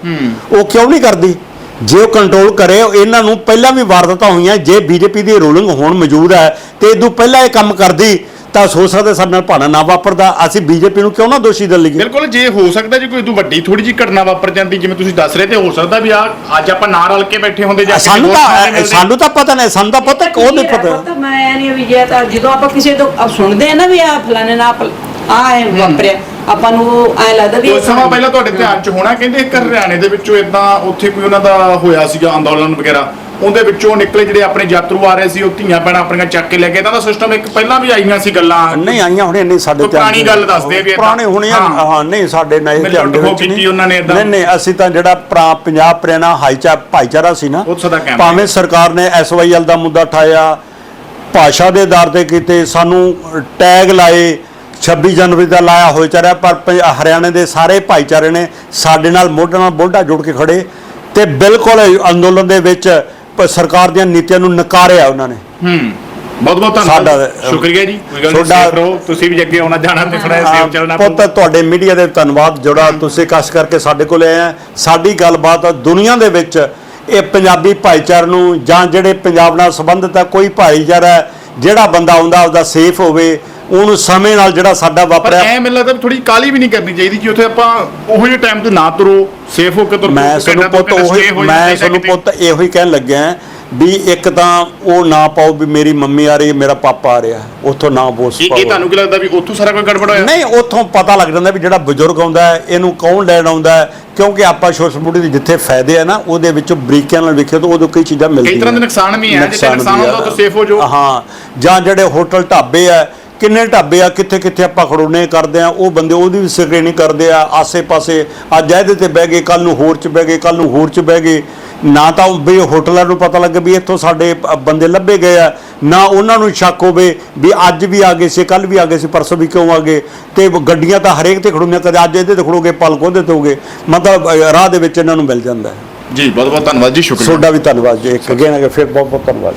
ਉਹ ਕਿਉਂ ਨਹੀਂ ਕਰਦੀ? ਜੇ ਉਹ ਕੰਟਰੋਲ ਕਰੇ ਇਹਨਾਂ ਨੂੰ ਪਹਿਲਾਂ ਵੀ ਵਾਰਦਾਤਾਂ ਹੋਈਆਂ ਜੇ ਬੀਜੇਪੀ ਦੀ ਰੂਲਿੰਗ ਹੁਣ ਮੌਜੂਦ ਹੈ ਤੇ ਇਦੋਂ ਪਹਿਲਾਂ ਇਹ ਕੰਮ ਕਰਦੀ ਤਾਂ ਸੋਚ ਸਕਦੇ ਸਾਡੇ ਨਾਲ ਭਾਣਾ ਨਾ ਵਾਪਰਦਾ। ਅਸੀਂ ਬੀਜੇਪੀ ਨੂੰ ਕਿਉਂ ਨਾ ਦੋਸ਼ੀ ਦਲ ਲਈਏ ਬਿਲਕੁਲ ਜੇ ਹੋ ਸਕਦਾ ਜੇ ਕੋਈ ਇਦੋਂ ਵੱਡੀ ਥੋੜੀ ਜਿਹੀ ਘਟਨਾ ਵਾਪਰ ਜਾਂਦੀ ਜਿਵੇਂ ਤੁਸੀਂ ਦੱਸ ਰਹੇ ਤੇ ਹੋ ਸਕਦਾ ਵੀ ਆ ਅੱਜ ਆਪਾਂ ਨਾਲ ਰਲ ਕੇ ਬੈਠੇ ਹੁੰਦੇ ਜਾਂ ਸਾਨੂੰ ਤੇ ਤਾਂ। ਸਾਨੂੰ ਤਾਂ ਪਤਾ ਨਹੀਂ ਸਾਨੂੰ ਤਾਂ ਪਤਾ ਉਹ ਨਹੀਂ ਪਤਾ। ਮੈਂ ਨਹੀਂ ਵੀ ਜੇ ਤਾਂ ਜਦੋਂ ਆਪਾਂ ਕਿਸੇ ਤੋਂ ਸੁਣਦੇ ਆ ਨਾ ਵੀ ਆ ਫਲਾਣੇ ਨਾਲ ਆ ਵਾਪਰਿਆ ਆਪਾਂ ਨੂੰ ਐ ਲੱਗਦਾ ਵੀ ਕੁਝ ਇਹ ਸਮਾਂ ਪਹਿਲਾਂ ਤੁਹਾਡੇ ਧਿਆਨ 'ਚ ਹੋਣਾ ਕਹਿੰਦੇ ਇੱਕ ਹਰਿਆਣੇ ਦੇ ਵਿੱਚੋਂ ਇਦਾਂ ਉੱਥੇ ਕੋਈ ਉਹਨਾਂ ਦਾ ਹੋਇਆ ਸੀਗਾ ਅੰਦੋਲਨ ਵਗੈਰਾ। ਉਹਦੇ ਵਿੱਚੋਂ ਨਿਕਲੇ ਜਿਹੜੇ ਆਪਣੇ ਯਾਤਰੂ ਆ ਰਹੇ ਸੀ ਉਹ ਧੀਆਂ ਭੈਣਾਂ ਆਪਣੀਆਂ ਚੱਕ ਕੇ ਲੈ ਕੇ ਇਹਦਾ ਦਾ ਸਿਸਟਮ ਇੱਕ ਪਹਿਲਾਂ ਵੀ ਆਈਆਂ ਸੀ ਗੱਲਾਂ। ਨਹੀਂ ਆਈਆਂ ਹੁਣੇ ਨਹੀਂ ਸਾਡੇ ਕੋਈ ਪੁਰਾਣੀ ਗੱਲ ਦੱਸਦੇ ਆ ਵੀ। ਪੁਰਾਣੀ ਹੋਣੀ ਆ। ਹਾਂ। ਨਹੀਂ ਸਾਡੇ ਨਹੀਂ ਮੈਂ ਧਿਆਨ ਦੇ ਵਿੱਚ ਕੀਤੀ ਉਹਨਾਂ ਨੇ ਏਦਾਂ। ਨਹੀਂ ਨਹੀਂ ਅਸੀਂ ਤਾਂ ਜਿਹੜਾ ਪ੍ਰਾ- ਪੰਜਾਬ ਪ੍ਰਿਆਣਾ ਹਾਈਚਾ ਭਾਈਚਾਰਾ ਸੀ ਨਾ ਭਾਵੇਂ ਸਰਕਾਰ ਨੇ ਐਸਵਾਈਐਲ ਦਾ ਮੁੱਦਾ ਉਠਾਇਆ ਭਾਸ਼ਾ ਦੇ ਆਧਾਰ ਤੇ ਕੀਤੇ ਸਾਨੂੰ ਟੈਗ ਲਾਏ 26 ਜਨਵਰੀ ਦਾ ਲਾਇਆ ਹੋਇਆ ਚਾਰਿਆ ਪਰ ਪੰਜ- ਹਰਿਆਣੇ ਦੇ ਸਾਰੇ ਭਾਈਚਾਰੇ ਨੇ ਸਾਡੇ ਨਾਲ ਮੋਢੇ ਨਾਲ ਮੋਢਾ ਜੋੜ ਕੇ ਖੜੇ ਤੇ ਬਿਲਕੁਲ ਅੰਦੋਲਨ ਦੇ ਵਿੱਚ ਪ- ਸਰਕਾਰ ਦੀਆਂ ਨੀਤੀਆਂ ਨੂੰ ਨਕਾਰਿਆ ਉਹਨਾਂ ਨੇ। ਹੂੰ ਬਹੁਤ ਬਹੁਤ ਧੰਨਵਾਦ। ਸਾਡਾ- ਸ਼ੁਕਰੀਆ ਜੀ। ਕੋਈ ਗੱਲ ਨਹੀਂ ਤੁਹਾਡਾ- safe ਰਹੋ। ਤੁਸੀਂ ਵੀ ਅੱਗੇ ਆਉਣਾ ਜਾਣਾ ਤੇ ਥੋੜਾ ਸੇਫ ਚੱਲਣਾ ਪੁੱਤ ਤੁਹਾਡੇ ਮੀਡੀਆ ਦੇ ਧੰਨਵਾਦ ਜਿਹੜਾ ਤੁਸੀਂ ਕਸ਼ ਕਰਕੇ ਸਾਡੇ ਕੋਲ ਆਏ ਆ। ਸਾਡੀ ਗੱਲਬਾਤ ਦੁਨੀਆ ਦੇ ਵਿੱਚ ਇਹ ਪੰਜਾਬੀ ਭਾਈਚਾਰੇ ਨੂੰ ਜਾਂ ਜਿਹੜੇ ਪੰਜਾਬ ਨਾਲ ਸੰਬੰਧਿਤ ਹੈ ਕੋਈ ਭਾਈਚਾਰਾ ਹੈ, ਜਿਹੜਾ ਬੰਦਾ ਆਉਂਦਾ ਉਹਦਾ ਸੇਫ ਹੋਵੇ ਉਹਨੂੰ ਸਮੇਂ ਨਾਲ ਜਿਹੜਾ ਸਾਡਾ ਪਰ ਵਾਪਰਿਆ ਐ ਮੈਨੂੰ ਲੱਗਦਾ ਥੋੜੀ ਕਾਲੀ ਵੀ ਨਹੀਂ ਕਰਨੀ ਚਾਹੀਦੀ ਕਿ ਉੱਥੇ ਆਪਾਂ ਉਹੋ ਜਿਹੇ ਟਾਈਮ ਤੇ ਨਾ ਤੁਰੋ ਸੇਫ ਹੋ ਕੇ ਤੁਰੋ ਮੈਂ ਤੁਹਾਨੂੰ ਪੁੱਤ ਉਹੀ ਮੈਂ ਤੁਹਾਨੂੰ। ਪੁੱਤ ਇਹੋ ਹੀ ਕਹਿਣ ਲੱਗਿਆ ਵੀ ਇੱਕ ਤਾਂ ਉਹ ਨਾ ਪਾਓ ਵੀ ਮੇਰੀ ਮੰਮੀ ਆ ਰਹੀ ਹੈ ਮੇਰਾ ਪਾਪਾ ਆ ਰਿਹਾ ਉੱਥੋਂ ਨਾ ਬੋਸ ਇਹ ਪਾਓ। ਇਹ ਤੁਹਾਨੂੰ ਕੀ ਲੱਗਦਾ ਵੀ ਉੱਥੋਂ ਸਾਰਾ ਕੋਈ ਗੜਬੜ ਹੋਇਆ? ਨਹੀਂ ਉੱਥੋਂ ਪਤਾ ਲੱਗ ਜਾਂਦਾ ਵੀ ਜਿਹੜਾ ਬਜ਼ੁਰਗ ਆਉਂਦਾ ਹੈ ਇਹਨੂੰ ਕੌਣ ਲੈਣ ਆਉਂਦਾ ਹੈ ਕਿਉਂਕਿ ਆਪਾਂ ਸੋਸ਼ਲ ਮੀਡੀਆ ਦੇ ਜਿੱਥੇ ਫਾਇਦੇ ਆ ਨਾ ਉਹਦੇ ਵਿੱਚੋਂ ਬਰੀਕੀਆਂ ਨਾਲ ਵੇਖਿਓ ਤਾਂ ਉਦੋਂ ਕਈ ਚੀਜ਼ਾਂ ਮਿਲਦੀਆਂ ਕਈ ਤਰ੍ਹਾਂ ਦੇ ਨੁਕਸਾਨ ਵੀ ਹੈ ਜਿੱਥੇ ਨੁਕਸਾਨ ਵੀ ਹੁੰਦਾ ਆ। ਤਾਂ ਸੇਫ ਹੋ ਜਾਓ। ਹਾਂ ਜਾਂ ਜਿਹੜੇ ਹੋਟਲ ਢਾਬੇ ਆ ਕਿੰਨੇ ਢਾਬੇ ਆ ਕਿੱਥੇ ਕਿੱਥੇ ਆਪਾਂ ਖੜੋਨੇ ਕਰਦੇ ਆ ਉਹ ਬੰਦੇ ਉਹਦੀ ਵੀ ਸਕਰੀਨਿੰਗ ਕਰਦੇ ਆ ਆਸੇ-ਪਾਸੇ ਅੱਜ ਇਹਦੇ ਤੇ ਬਹਿ ਗਏ ਕੱਲ ਨੂੰ ਹੋਰ ਚ ਬਹਿ ਗਏ ਕੱਲ ਨੂੰ ਹੋਰ ਚ ਬਹਿ ਗਏ। ਨਾ ਤਾਂ ਉਹ ਵੀ ਹੋਟਲਾਂ ਨੂੰ ਪਤਾ ਲੱਗੇ ਵੀ ਇੱਥੋਂ ਸਾਡੇ ਬੰਦੇ ਲੱਭੇ ਗਏ ਆ ਨਾ ਉਹਨਾਂ ਨੂੰ ਸ਼ੱਕ ਹੋਵੇ ਵੀ ਅੱਜ ਵੀ ਆ ਗਏ ਸੀ ਕੱਲ ਵੀ ਆ ਗਏ ਸੀ ਪਰਸੋਂ ਵੀ ਕਿਉਂ ਆ ਗਏ। ਤੇ ਗੱਡੀਆਂ ਤਾਂ ਹਰੇਕ ਤੇ ਖੜੋਣੀਆਂ ਕਦੇ ਅੱਜ ਇਹਦੇ ਤੇ ਖੜੋਗੇ ਪਲ ਕੋਦੇ ਤੇ ਹੋਗੇ। ਮਤਲਬ ਰਾਹ ਦੇ ਵਿੱਚ ਇਹਨਾਂ ਨੂੰ ਮਿਲ ਜਾਂਦਾ ਹੈ। ਜੀ ਬਹੁਤ ਬਹੁਤ ਧੰਨਵਾਦ ਜੀ ਸ਼ੁਕਰੀਆ। ਤੁਹਾਡਾ ਵੀ ਧੰਨਵਾਦ ਜੀ ਇੱਕ ਅਗੇਨ ਅਗੇ ਫਿਰ ਬਹੁਤ ਬਹੁਤ ਧੰਨਵਾਦ।